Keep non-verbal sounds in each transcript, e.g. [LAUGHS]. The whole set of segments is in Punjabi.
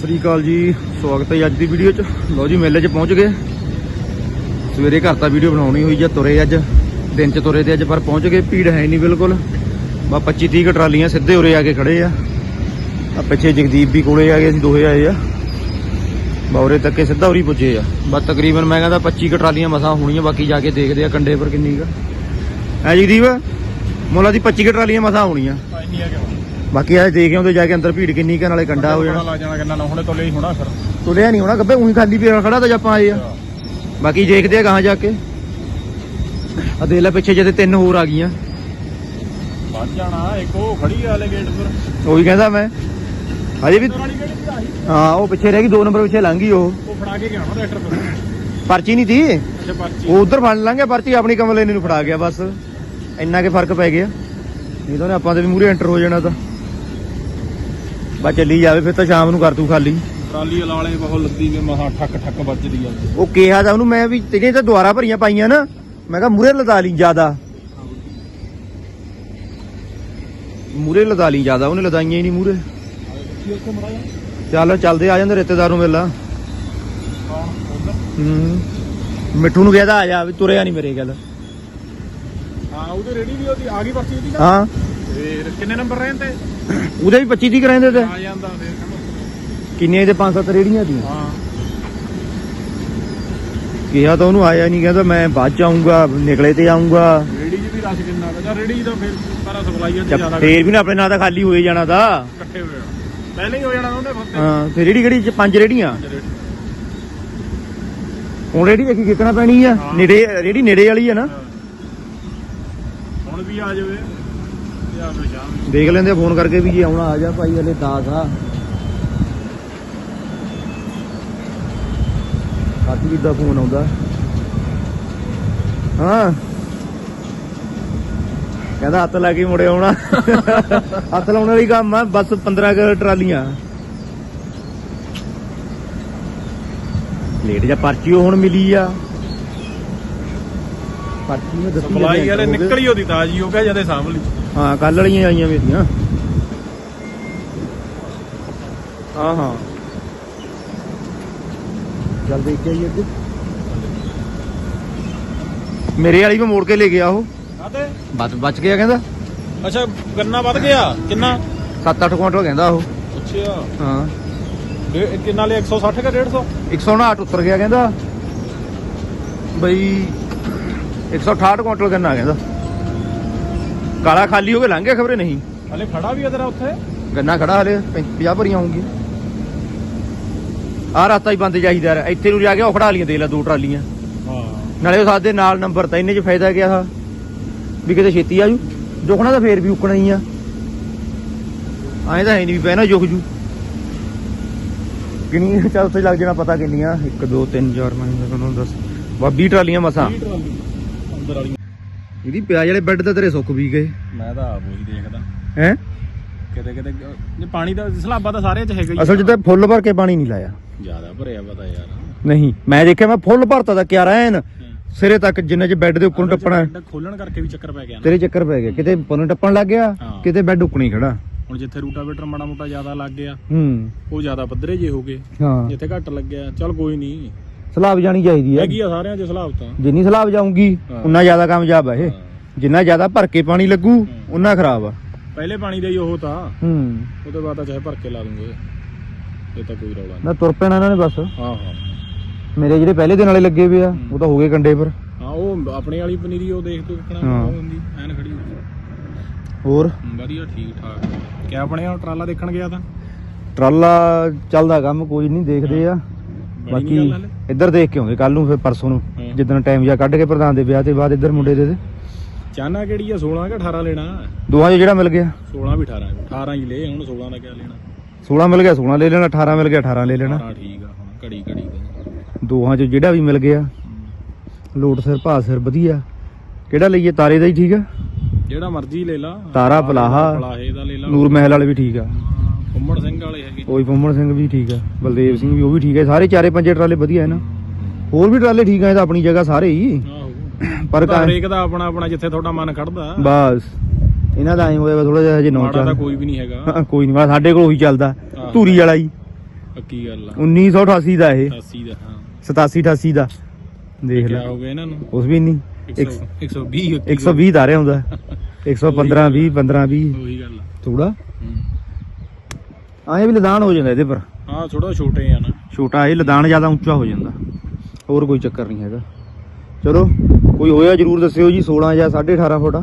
ਸਤਿ ਸ੍ਰੀ ਅਕਾਲ ਜੀ, ਸਵਾਗਤ ਹੈ ਅੱਜ ਦੀ ਵੀਡੀਓ 'ਚ। ਲਓ ਜੀ, ਮੇਲੇ 'ਚ ਪਹੁੰਚ ਗਏ। ਸਵੇਰੇ ਘਰ ਤਾਂ ਵੀਡੀਓ ਬਣਾਉਣੀ ਹੋਈ ਜਾਂ ਤੁਰੇ ਅੱਜ, ਦਿਨ 'ਚ ਤੁਰੇ ਤੇ ਅੱਜ, ਪਰ ਪਹੁੰਚ ਗਏ, ਭੀੜ ਹੈ ਨਹੀਂ ਬਿਲਕੁਲ। ਬਾ 25 30 ਕੁ ਟਰਾਲੀਆਂ ਸਿੱਧੇ ਉਰੇ ਆ ਕੇ ਖੜੇ ਆ। ਆ ਪਿੱਛੇ ਜਗਦੀਪ ਵੀ ਕੋਲੇ ਆ ਗਏ, ਅਸੀਂ ਦੋਹੇ ਆਏ ਆ। ਬਾ, ਉਰੇ ਤੱਕ ਸਿੱਧਾ ਉਰੀ ਪੁੱਜੇ ਆ। ਬਸ ਤਕਰੀਬਨ ਮੈਂ ਕਹਿੰਦਾ 25 ਕੁ ਟਰਾਲੀਆਂ ਮਸਾਂ ਹੋਣੀਆਂ, ਬਾਕੀ ਜਾ ਕੇ ਦੇਖਦੇ ਆ ਕੰਡੇ ਪਰ ਕਿੰਨੀ ਕੁ। ਐ ਜਗਦੀਪ? ਮੋਲਾ ਦੀ 25 ਕੁ ਟਰਾਲੀਆਂ ਮਸਾਂ ਹੋਣੀਆਂ। ਇੰਨੀ ਆ ਬਾਕੀ ਆ ਦੇਖ ਆਉਂਦੇ ਜਾ ਕੇ ਅੰਦਰ ਭੀੜ ਕਿੰਨੀ ਕੁ ਨਾਲੇ ਕੰਡਾ ਹੋ ਜਾਣਾ। ਲੱਗ ਜਾਣਾ ਕਿੰਨਾ ਨਾ ਹੁਣੇ ਤੋਲੇ ਹੀ ਹੋਣਾ ਫਿਰ। ਤੁਲਿਆ ਨਹੀਂ ਹੋਣਾ ਗੱਬੇ ਉਹੀ ਖਾਲੀ ਪੀਰ ਖੜਾ ਤਾਂ ਜਪਾਂ ਆਏ ਆ। ਬਾਕੀ ਦੇਖਦੇ ਆ ਕਹਾਂ ਜਾ ਕੇ। ਆ ਦੇਖ ਲੈ ਪਿੱਛੇ ਜਿਹਦੇ ਤਿੰਨ ਹੋਰ ਆ ਗਈਆਂ। ਵੱਧ ਜਾਣਾ ਇੱਕ ਉਹ ਖੜੀ ਵਾਲੇ ਗੇਟ ਪਰ। ਉਹੀ ਕਹਿੰਦਾ ਮੈਂ। ਹਜੇ ਵੀ ਵਾਲੀ ਆਹੀ। ਹਾਂ ਉਹ ਪਿੱਛੇ ਰਹਿ ਗਈ ਦੋ ਨੰਬਰ ਪਿੱਛੇ ਲੰਘ ਗਈ ਉਹ। ਉਹ ਫੜਾ ਕੇ ਗਿਆ ਨਾ ਟਰੈਕਟਰ ਪਰ ਪਰਚੀ ਨਹੀਂ ਤੀ? ਅੱਛਾ ਪਰਚੀ। ਉਹ ਉਧਰ ਫੜ ਲਾਂਗੇ ਪਰਚੀ ਆਪਣੀ ਕਮਲੇ ਨੂੰ ਫੜਾ ਗਿਆ ਬਸ। ਇੰਨਾ ਕੇ ਫ਼ਰਕ ਪੈ ਗਿਆ। ਨਹੀਂ ਤਾਂ ਉਹਨੇ ਆਪਾਂ ਤੇ ਵੀ ਮੂਰੇ ਐਂਟਰ ਹੋ ਜਾਣਾ ਤਾਂ। ਬਾ ਚੱਲੀ ਜਾਵੇ ਫਿਰ ਤਾਂ ਸ਼ਾਮ ਨੂੰ ਕਰ ਤੂੰ ਖਾਲੀ। ਟਰਾਲੀ ਵਾਲੇ ਬਹੁਤ ਲੱਦੀ ਵੀ ਮਹਾ ਠੱਕ ਠੱਕ ਵੱਜਦੀ ਆ। ਉਹ ਕਿਹਾ ਤਾਂ ਉਹਨੂੰ ਮੈਂ ਵੀ ਤੇਰੀਆਂ ਤਾਂ ਦੁਆਰਾ ਭਰੀਆਂ ਪਾਈਆਂ ਨਾ ਮੈਂ ਕਿਹਾ ਮੂਰੇ ਲਦਾ ਲਈ ਜ਼ਿਆਦਾ। ਮੂਰੇ ਲਦਾ ਲਈ ਜ਼ਿਆਦਾ ਉਹਨੇ ਲਦਾਈਆਂ ਹੀ ਨਹੀਂ ਮੂਰੇ ਚੱਲ ਚੱਲਦੇ ਆ ਜਾਂਦੇ ਰਿਸ਼ਤੇਦਾਰ ਨੂੰ ਮਿਲਣਾ ਹਾਂ ਮਿੱਠੂ ਨੂੰ ਕਹਿਦਾ ਆ ਜਾ ਵੀ ਤੁਰਿਆ ਨਹੀਂ ਮੇਰੇ ਗੱਲ ਹਾਂ ਉਹਦੇ ਰੇੜੀ ਵੀ ਉਹਦੀ ਆ ਗਈ ਪਰਚੀ ਉਹਦੀ ਨਾ ਹਾਂ। ਫੇਰ ਕਿੰਨੇ ਨੰਬਰ ਰਹੇ ਤੇ ਉਹਦੇ ਵੀ 25 ਦੀ ਕਰਾਂਦੇ ਤੇ। ਆ ਜਾਂਦਾ ਫੇਰ ਕਿੰਨੇ ਦੇ 5-7 ਰੇੜੀਆਂ ਦੀ ਹਾਂ। ਕਿਹਾ ਤਾਂ ਉਹਨੂੰ ਆਇਆ ਨਹੀਂ ਕਹਿੰਦਾ ਮੈਂ ਬਾਅਦ ਚ ਆਉਂਗਾ ਨਿਕਲੇ ਤੇ ਆਉਂਗਾ ਰੇੜੀ 'ਚ ਵੀ ਰਸ਼ ਕਿੰਨਾ ਦਾ ਰੇੜੀ ਦਾ ਫੇਰ ਸਾਰਾ ਸਪਲਾਈਆਂ 'ਚ ਜ਼ਿਆਦਾ ਫੇਰ ਵੀ ਨਾ ਆਪਣੇ ਨਾਂ ਤਾਂ ਖਾਲੀ ਹੋਏ ਜਾਣਾ ਤਾਂ। ਇਕੱਠੇ ਹੋਏ ਆ। ਪਹਿਲੇ ਹੀ ਹੋ ਜਾਣਾ ਉਹਨੇ ਹਾਂ ਤੇ ਰੇੜੀ ਕਿਹੜੀ ਚ? ਪੰਜ ਰੇੜੀਆਂ? ਹੁਣ ਰੇੜੀ ਦੇਖੀ ਕਿੱਕਣਾ ਪੈਣੀ ਆ। ਹਾਂ। ਨੇੜੇ ਰੇੜੀ ਨੇੜੇ ਵਾਲੀ ਆ ਨਾ। ਹੁਣ ਵੀ ਆ ਜਾਵੇ। ਫਿਰ ਦੇਖ ਲੈਂਦੇ ਫੋਨ ਕਰਕੇ ਵੀ ਜੇ ਆਉਣਾ ਆ ਜਾ ਭਾਈ ਹਲੇ 10 ਆ। ਕਾਤੀ ਦਾ ਫੋਨ ਆਉਂਦਾ? ਹਾਂ। ਕਹਿੰਦਾ ਹੱਥ ਲਾ ਕੇ ਮੁੜੇ ਆਉਣਾ। ਹੱਥ ਲਾਉਣ ਵਾਲੀ ਕੰਮ ਆ ਬਸ 15 ਕੁ ਟਰਾਲੀਆਂ। ਲੇਟ ਜਾ ਪਰਚੀ ਹੁਣ ਮਿਲੀ ਆ। ਪਰਚੀ ਮੈਂ ਦੱਸੀ ਸਪਲਾਈ ਵਾਲੇ। ਨਿਕਲੀ ਉਹਦੀ ਤਾਜੀ ਹੋ ਗਿਆ ਜਦੇ ਸਾਂਭ ਲਈ। ਹਾਂ ਕੱਲ ਵਾਲੀਆਂ ਆਈਆਂ ਮੇਰੀਆਂ ਹਾਂ ਹਾਂ। ਚੱਲ ਦੇਖ ਕੇ ਆਈਏ ਅੱਗੇ। ਮੇਰੇ ਵਾਲੀ ਵੀ ਮੋੜ ਕੇ ਲੈ ਗਿਆ ਉਹ। ਕਾਤੇ ਬਚ ਬਚ ਗਿਆ ਕਹਿੰਦਾ। ਅੱਛਾ ਗੰਨਾ ਵੱਧ ਗਿਆ। ਕਿੰਨਾ? 7-8 ਕੁਇੰਟਲ ਕਹਿੰਦਾ ਉਹ। ਅੱਛਾ। ਹਾਂ। ਡੇ- ਕਿੰਨਾ ਲਿਆ? 160 ਕਿ 150 159 ਉੱਤਰ ਗਿਆ ਕਹਿੰਦਾ। ਬਈ 168 ਕੁਇੰਟਲ ਗੰਨਾ ਕਹਿੰਦਾ। ਕਾਲਾ ਖਾਲੀ ਹੋ ਕੇ ਲੰਘ ਗਿਆ ਖਬਰੇ ਨਹੀਂ। ਹਲੇ ਖੜਾ ਵੀ ਆ ਤੇਰਾ ਉੱਥੇ? ਗੰਨਾ ਖੜਾ ਹਲੇ 50 ਭਰੀਆਂ ਹੋਣਗੀਆਂ। ਆ ਰਾਤਾ ਹੀ ਬੰਦ ਚਾਹੀਦਾ ਯਾਰ। ਇੱਥੇ ਨੂੰ ਜਾ ਕੇ ਉਹ ਖੜਾ ਲੀਆਂ ਦੇ ਲੈ ਦੋ ਟਰਾਲੀਆਂ। ਹਾਂ। ਨਾਲੇ ਉਹ ਸਾਦੇ ਨਾਲ ਨੰਬਰ ਤਾਂ ਇੰਨੇ ਚ ਫਾਇਦਾ ਗਿਆ ਆ ਵੀ ਕਿਤੇ ਛੇਤੀ ਆਜੂ। ਜੁਖਣਾ ਤਾਂ ਫੇਰ ਵੀ ਉਕਣਾ ਹੀ ਆ। ਐਂ ਤਾਂ ਹੈ ਨਹੀਂ ਵੀ ਪੈਣਾ ਜੁਖ ਜੂ। ਕਿੰਨੀ ਚੱਲ ਉੱਥੇ ਲੱਗ ਜਾਣਾ ਪਤਾ ਕਿੰਨੀਆਂ 1 2 3 4 5 6 10 ਵਾ 20 ਟਰਾਲੀਆਂ ਮਸਾਂ। 20 ਟਰਾਲੀ ਅੰਦਰ ਵਾਲੀ ਇਹਦੀ ਪਿਆਜ ਵਾਲੇ ਬੈੱਡ ਤੇ ਤੇਰੇ ਸੁੱਕ ਵੀ ਗਏ। ਮੈਂ ਤਾਂ ਆਪ ਉਹੀ ਦੇਖਦਾ। ਹੈ? ਕਿਤੇ ਕਿਤੇ ਜੇ ਪਾਣੀ ਦਾ ਸਲਾਬਾ ਤਾਂ ਸਾਰਿਆਂ 'ਚ ਹੈਗਾ ਹੀ ਅਸਲ 'ਚ ਤਾਂ ਫੁੱਲ ਭਰ ਕੇ ਪਾਣੀ ਨਹੀਂ ਲਾਇਆ। ਜ਼ਿਆਦਾ ਭਰਿਆ ਪਤਾ ਯਾਰ। ਨਹੀਂ ਮੈਂ ਦੇਖਿਆ ਮੈਂ ਫੁੱਲ ਭਰਤਾ ਤਾਂ ਕਿਆ ਰਹਿਣ। ਸਿਰੇ ਤੱਕ ਜਿੰਨੇ ਚ ਬੈੱਡ ਦੇ ਉੱਪਰ ਟੱਪਣਾ। ਖੋਲਣ ਕਰਕੇ ਵੀ ਚੱਕਰ ਪੈ ਗਿਆ ਤੇਰੇ ਚੱਕਰ ਪੈ ਗਿਆ ਕਿਤੇ ਉੱਪਰ ਨੂੰ ਟੱਪਣ ਲੱਗ ਗਿਆ। ਕਿਤੇ ਬੈੱਡ ਉੱਕਣੀ ਖੜਾ। ਹੁਣ ਜਿੱਥੇ ਰੂਟਾਵੇਟਰ ਮਾੜਾ ਮੋਟਾ ਜ਼ਿਆਦਾ ਲੱਗ ਗਿਆ ਹੂੰ। ਉਹ ਜ਼ਿਆਦਾ ਪੱਧਰੇ ਜੇ ਹੋ ਗਏ। ਹਾਂ। ਜਿੱਥੇ ਘੱਟ ਲੱਗਿਆ ਚੱਲ ਕੋਈ ਨਹੀਂ। ਸਲਾਬ ਜਾਣੀ ਚਾਹੀਦੀ ਹੈ। ਹੈਗੀ ਆ ਸਾਰਿਆਂ 'ਚ ਸਲਾਬ ਤਾਂ। ਜਿੰਨੀ ਸਲਾਬ ਜਾਊਗੀ ਹਾਂ। ਉਨਾ ਜ਼ਿਆਦਾ ਕਾਮਯਾਬ ਹੈ ਇਹ। ਜਿੰਨਾ ਜ਼ਿਆਦਾ ਭਰ ਕੇ ਪਾਣੀ ਲੱਗੂ ਉਨਾ ਖਰਾਬ ਆ। ਪਹਿਲੇ ਪਾਣੀ ਦਾ ਹੀ ਉਹ ਤਾਂ। ਹੂੰ। ਉਹਦੇ ਬਾਅਦ ਤਾਂ ਚਾਹੇ ਭਰ ਕੇ ਲਾ ਦੂੰਗੇ ਇਹ ਤਾਂ ਕੋਈ ਰੌਲਾ ਨਹੀਂ ਨਾ ਤੁਰ ਪੈਣਾ ਇਹਨਾਂ ਨੇ ਬਸ। ਹਾਂ ਹਾਂ। ਮੇਰੇ ਜਿਹੜੇ ਪਹਿਲੇ ਦਿਨ ਵਾਲੇ ਲੱਗੇ ਪਏ ਆ ਉਹ ਤਾਂ ਹੋ ਗਏ ਕੰਡੇ ਪਰ। ਹਾਂ ਉਹ ਆਪਣੇ ਵਾਲੀ ਪਨੀਰੀ ਉਹ ਦੇਖ ਤੂੰ ਕਿਹੜਾ ਹਾਂ। ਉਹ ਹੁੰਦੀ ਐਨ ਖੜੀ ਹੁੰਦੀ। ਹੋਰ? ਹਮ, ਵਧੀਆ ਠੀਕ ਠਾਕ। ਕਿਆ ਉਹ ਟਰਾਲਾ ਦੇਖਣ ਗਿਆ ਤਾਂ? ਟਰਾਲਾ ਚੱਲਦਾ ਕੰਮ ਕੋਈ ਨਹੀਂ ਦੇਖਦੇ ਆ। ਬਣੀ ਨੀ ਬਾਕੀ ਗੱਲ ਹਾਲੇ? ਇੱਧਰ ਦੇਖ ਕੇ ਆਉਂਗੇ ਕੱਲ ਨੂੰ ਫਿਰ ਪਰਸੋਂ ਨੂੰ ਹਾਂ। ਜਿੱਦਣ ਟਾਈਮ ਜਾ ਕੱਢ ਕੇ ਪ੍ਰਧਾਨ ਦੇ ਵਿਆਹ ਤੇ ਬਾਅਦ ਇੱਧਰ ਮੁੰਡੇ ਦੇ ਤੇ। ਚਾਨਾ ਕਿਹੜੀ ਆ? 16 ਕਿ 18 ਲੈਣਾ? ਦੋਹਾਂ 'ਚ ਜਿਹੜਾ ਮਿਲ ਗਿਆ। 16 ਵੀ 18 18 ਹੀ ਲੈ ਹੁਣ 16 ਦਾ ਕਿਆ ਲੈਣਾ? 16 ਮਿਲ ਗਿਆ 16 ਲੈ ਲੈਣਾ 18 ਮਿਲ ਗਿਆ 18 ਲੈ ਲੈਣਾ। 18 ਠੀਕ ਆ ਹੁਣ ਘੜੀ ਘੜੀ ਦਾ। ਦੋਹਾਂ 'ਚ ਜਿਹੜਾ ਵੀ ਮਿਲ ਗਿਆ। ਲੋਟ ਸਿਰ ਭਾ ਸਿਰ ਵਧੀਆ। ਕਿਹੜਾ ਲਈਏ? ਤਾਰੇ ਦਾ ਹੀ ਠੀਕ ਆ। ਜਿਹੜਾ ਮਰਜ਼ੀ ਲੈ ਲਾ। ਤਾਰਾ ਪਲਾਹਾ ਪਲਾਹੇ ਦਾ ਲੈ ਲਾ। ਨੂਰ ਮਹਿਲ ਵਾਲੇ ਵੀ ਠੀਕ ਆ। ਕੁੰਮੜ ਸਿੰਘ ਵਾਲੇ ਹੈਗੇ। ਕੋਈ ਪੰਮਣ ਸਿੰਘ ਵੀ ਠੀਕ ਆ ਬਲਦੇਵ ਸਿੰਘ ਵੀ ਉਹ ਵੀ ਠੀਕ ਆ ਸਾਰੇ ਚਾਰੇ ਪੰਜੇ ਟਰਾਲੇ ਵਧੀਆ ਹੈ ਨਾ। ਹੋਰ ਵੀ ਟਰਾਲੇ ਠੀਕ ਇਹ ਤਾਂ ਆਪਣੀ ਜਗ੍ਹਾ ਸਾਰੇ ਹੀ। ਪਰ ਕਾ ਹਰੇਕ ਦਾ ਆਪਣਾ ਆਪਣਾ ਜਿੱਥੇ ਤੁਹਾਡਾ ਮਨ ਖੜਦਾ। ਬਸ। ਇਹਨਾਂ ਦਾ ਐਂ ਹੋਇਆ ਥੋੜਾ ਜਿਹਾ ਹਜੇ ਨੌ ਮਾੜਾ ਕੋਈ ਵੀ ਨਹੀਂ ਹੈਗਾ। ਕੋਈ ਨਹੀਂ ਸਾਡੇ ਕੋਲ ਉਹੀ ਚੱਲਦਾ। ਧੂਰੀ ਵਾਲਾ ਹੀ। ਪੱਕੀ ਗੱਲ ਆ। 1988 ਦਾ ਇਹ। 80 ਦਾ ਹਾਂ। 87 88 ਦਾ। ਦੇਖ ਲੈ। ਹੋ ਗਿਆ ਇਹਨਾਂ ਨੂੰ? ਉਸ ਵੀ ਨਹੀਂ। 100 120 120 ਦਾ ਰਿਹਾ ਹੁੰਦਾ। 115 20 15 20 ਉਹੀ ਗੱਲ ਆ। ਥੋੜਾ ਹੂੰ। ਆਏ ਵੀ ਲਦਾਨ ਹੋ ਜਾਂਦਾ ਇਹਦੇ ਪਰ। ਹਾਂ ਥੋੜਾ ਛੋਟੇ ਆ ਨਾ। ਛੋਟਾ ਇਹ ਲਦਾਨ ਜ਼ਿਆਦਾ ਉੱਚਾ ਹੋ ਜਾਂਦਾ। ਹੋਰ ਕੋਈ ਚੱਕਰ ਨਹੀਂ ਹੈਗਾ। ਚਲੋ ਕੋਈ ਹੋਇਆ ਜਰੂਰ ਦੱਸਿਓ ਜੀ 16 ਜਾਂ 18.5 ਫੁੱਟ।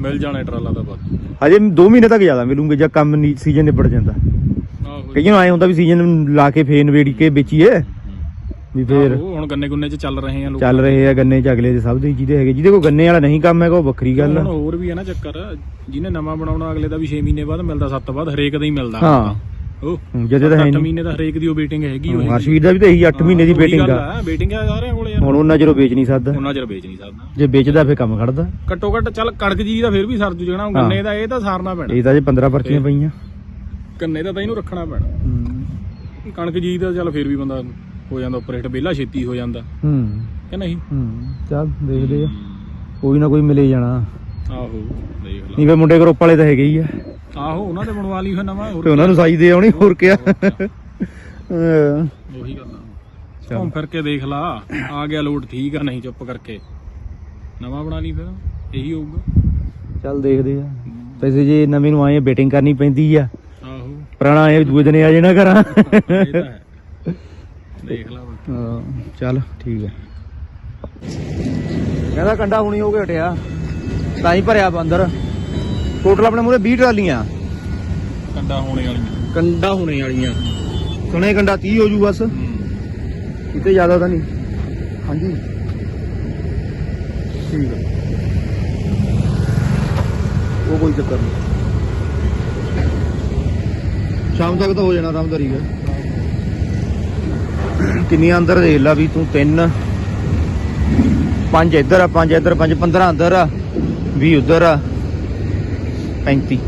ਮਿਲ ਜਾਣਾ ਟਰਾਲਾ ਦਾ ਬਾਅਦ ਹਜੇ 2 ਮਹੀਨੇ ਤੱਕ ਜ਼ਿਆਦਾ ਮਿਲੂਗੇ ਜਾਂ ਕੰਮ ਸੀਜ਼ਨ ਨਿਬੜ ਜਾਂਦਾ। ਕਈਆਂ ਨੂੰ ਆਏ ਹੁੰਦਾ ਵੀ ਸੀਜ਼ਨ ਲਾ ਕੇ ਫੇਰ ਨਵੇੜੀ ਕੇ ਵੇਚੀਏ। ਵੀ ਫੇਰ ਹੁਣ ਗੰਨੇ ਗੁੰਨੇ ਚ ਚੱਲ ਰਹੇ ਆ ਲੋਕ। ਚੱਲ ਰਹੇ ਆ ਗੰਨੇ ਚ ਅਗਲੇ ਦੇ ਸਭ ਦੇ ਜਿਹਦੇ ਹੈਗੇ ਜਿਹਦੇ ਕੋਲ ਗੰਨੇ ਵਾਲਾ ਨਹੀਂ ਕੰਮ ਹੈਗਾ ਉਹ ਵੱਖਰੀ ਗੱਲ ਹੁਣ ਆ ਹੋਰ ਵੀ ਹੈ ਨਾ ਚੱਕਰ ਜਿਹਨੇ ਨਵਾਂ ਬਣਾਉਣਾ ਅਗਲੇ ਦਾ ਵੀ 6 ਮਹੀਨੇ ਬਾਅਦ ਮਿਲਦਾ 7 ਬਾਅਦ ਹਰੇਕ ਦਾ ਹੀ ਮਿਲਦਾ। ਹਾਂ। ਉਹ ਜਦੇ ਤਾਂ ਹੈ 8 ਨਹੀਂ ਮਹੀਨੇ ਦਾ ਹਰੇਕ ਦੀ ਉਹ ਵੇਟਿੰਗ ਹੈਗੀ ਉਹ ਹਰਸ਼ਵੀਰ ਦਾ ਵੀ ਤਾਂ ਇਹੀ 8 ਮਹੀਨੇ ਦੀ ਵੇਟਿੰਗ ਆ। ਵੇਟਿੰਗ ਆ ਸਾਰਿਆਂ ਕੋਲ ਯਾਰ। ਹੁਣ ਉਹਨਾਂ ਚਿਰੋਂ ਵੇਚ ਨਹੀਂ ਸਕਦਾ। ਉਹਨਾਂ ਚਿਰ ਵੇਚ ਨਹੀਂ ਸਕਦਾ। ਜੇ ਵੇਚਦਾ ਫੇਰ ਕੰਮ ਖੜਦਾ। ਘੱਟੋ ਘੱਟ ਚੱਲ ਕਣਕ ਜੀ ਦਾ ਫਿਰ ਵੀ ਸਰਜੂ ਜਣਾ। ਗੰਨੇ ਦਾ ਇਹ ਤਾਂ ਸਾਰਨਾ ਪੈਣਾ। ਇਹ ਤਾਂ ਜੇ 15 ਪਰਚੀਆਂ ਪਈਆਂ। ਗੰਨੇ ਦਾ ਤਾਂ ਇਹਨੂੰ ਰੱਖਣਾ ਪੈਣਾ। ਕਣਕ ਜੀ ਦਾ ਚੱਲ ਫਿਰ ਵੀ ਬੰਦਾ ਹੋ ਜਾਂਦਾ ਹੇਠ ਵਿਹਲਾ ਛੇਤੀ ਹੋ ਜਾਂਦਾ। ਹੂੰ। ਕਿ ਨਹੀਂ? ਹੂੰ ਚੱਲ ਦੇਖਦੇ ਆ। ਕੋਈ ਨਾ ਕੋਈ ਮਿਲੇ ਜਾਣਾ। ਆਹੋ ਦੇਖ ਲਾ। ਨਹੀਂ ਫੇ ਮੁੰਡੇ ਗਰੁੱਪ ਵਾਲੇ ਤਾਂ ਹੈਗੇ ਹੀ ਆ। ਆਹੋ ਉਹਨਾਂ ਦੇ ਬਣਵਾ ਲਈ ਫਿਰ ਨਵਾਂ ਹੋਰ ਤੇ ਉਹਨਾਂ ਨੂੰ ਸਾਈ ਦੇ ਆਉਣੀ ਹੋਰ ਕਿਆ? ਹਾਂ। ਉਹੀ ਗੱਲ ਆ। ਘੁੰਮ ਫਿਰ ਕੇ ਦੇਖ ਲਾ ਆ ਗਿਆ ਲੋਡ ਠੀਕ ਆ ਨਹੀਂ ਚੁੱਪ ਕਰਕੇ। ਨਵਾਂ ਬਣਾ ਲਈ ਫਿਰ ਇਹੀ ਹੋਊਗਾ। ਚੱਲ ਦੇਖਦੇ ਆ। ਪੈਸੇ ਜੇ ਨਵੇਂ ਨੂੰ ਆਏ ਬੇਟਿੰਗ ਕਰਨੀ ਪੈਂਦੀ ਆ। ਆਹੋ। ਪੁਰਾਣਾ ਆਏ ਦੂਏ ਦਿਨੇ ਆ ਜਾਣਾ ਘਰਾਂ। ਇਹ ਤਾਂ ਹੈ। ਦੇਖ ਲਾ ਬਾਕੀ। ਹਾਂ, ਚੱਲ ਠੀਕ ਹੈ। ਕਹਿੰਦਾ ਕੰਡਾ ਹੁਣੀ ਹੋ ਕੇ ਹਟਿਆ। ਤਾਂ ਹੀ ਭਰਿਆ ਅੰਦਰ। ਟੋਟਲ ਆਪਣੇ ਮੂਰੇ 20 ਟਰਾਲੀਆਂ। ਕੰਡਾ ਹੋਣੇ ਵਾਲੀਆਂ। ਕੰਡਾ ਹੋਣੇ ਵਾਲੀਆਂ। ਸਣੇ ਕੰਡਾ 30 ਹੋ ਜੂ ਬਸ। ਕਿਤੇ ਜ਼ਿਆਦਾ ਤਾਂ ਨਹੀਂ। ਹਾਂਜੀ। ਠੀਕ ਹੈ। ਉਹ ਕੋਈ ਚੱਕਰ ਨਹੀਂ। ਸ਼ਾਮ ਤੱਕ ਤਾਂ ਹੋ ਜਾਣਾ ਆਰਾਮਦਾਰੀ ਹੈ ਕਿੰਨੀਆਂ ਅੰਦਰ ਦੇਖ ਲਾ ਵੀ ਤੂੰ ਤਿੰਨ ਪੰਜ ਇੱਧਰ ਆ ਪੰਜ ਇੱਧਰ ਪੰਜ 15 ਅੰਦਰ ਆ 20 ਉੱਧਰ ਆ 35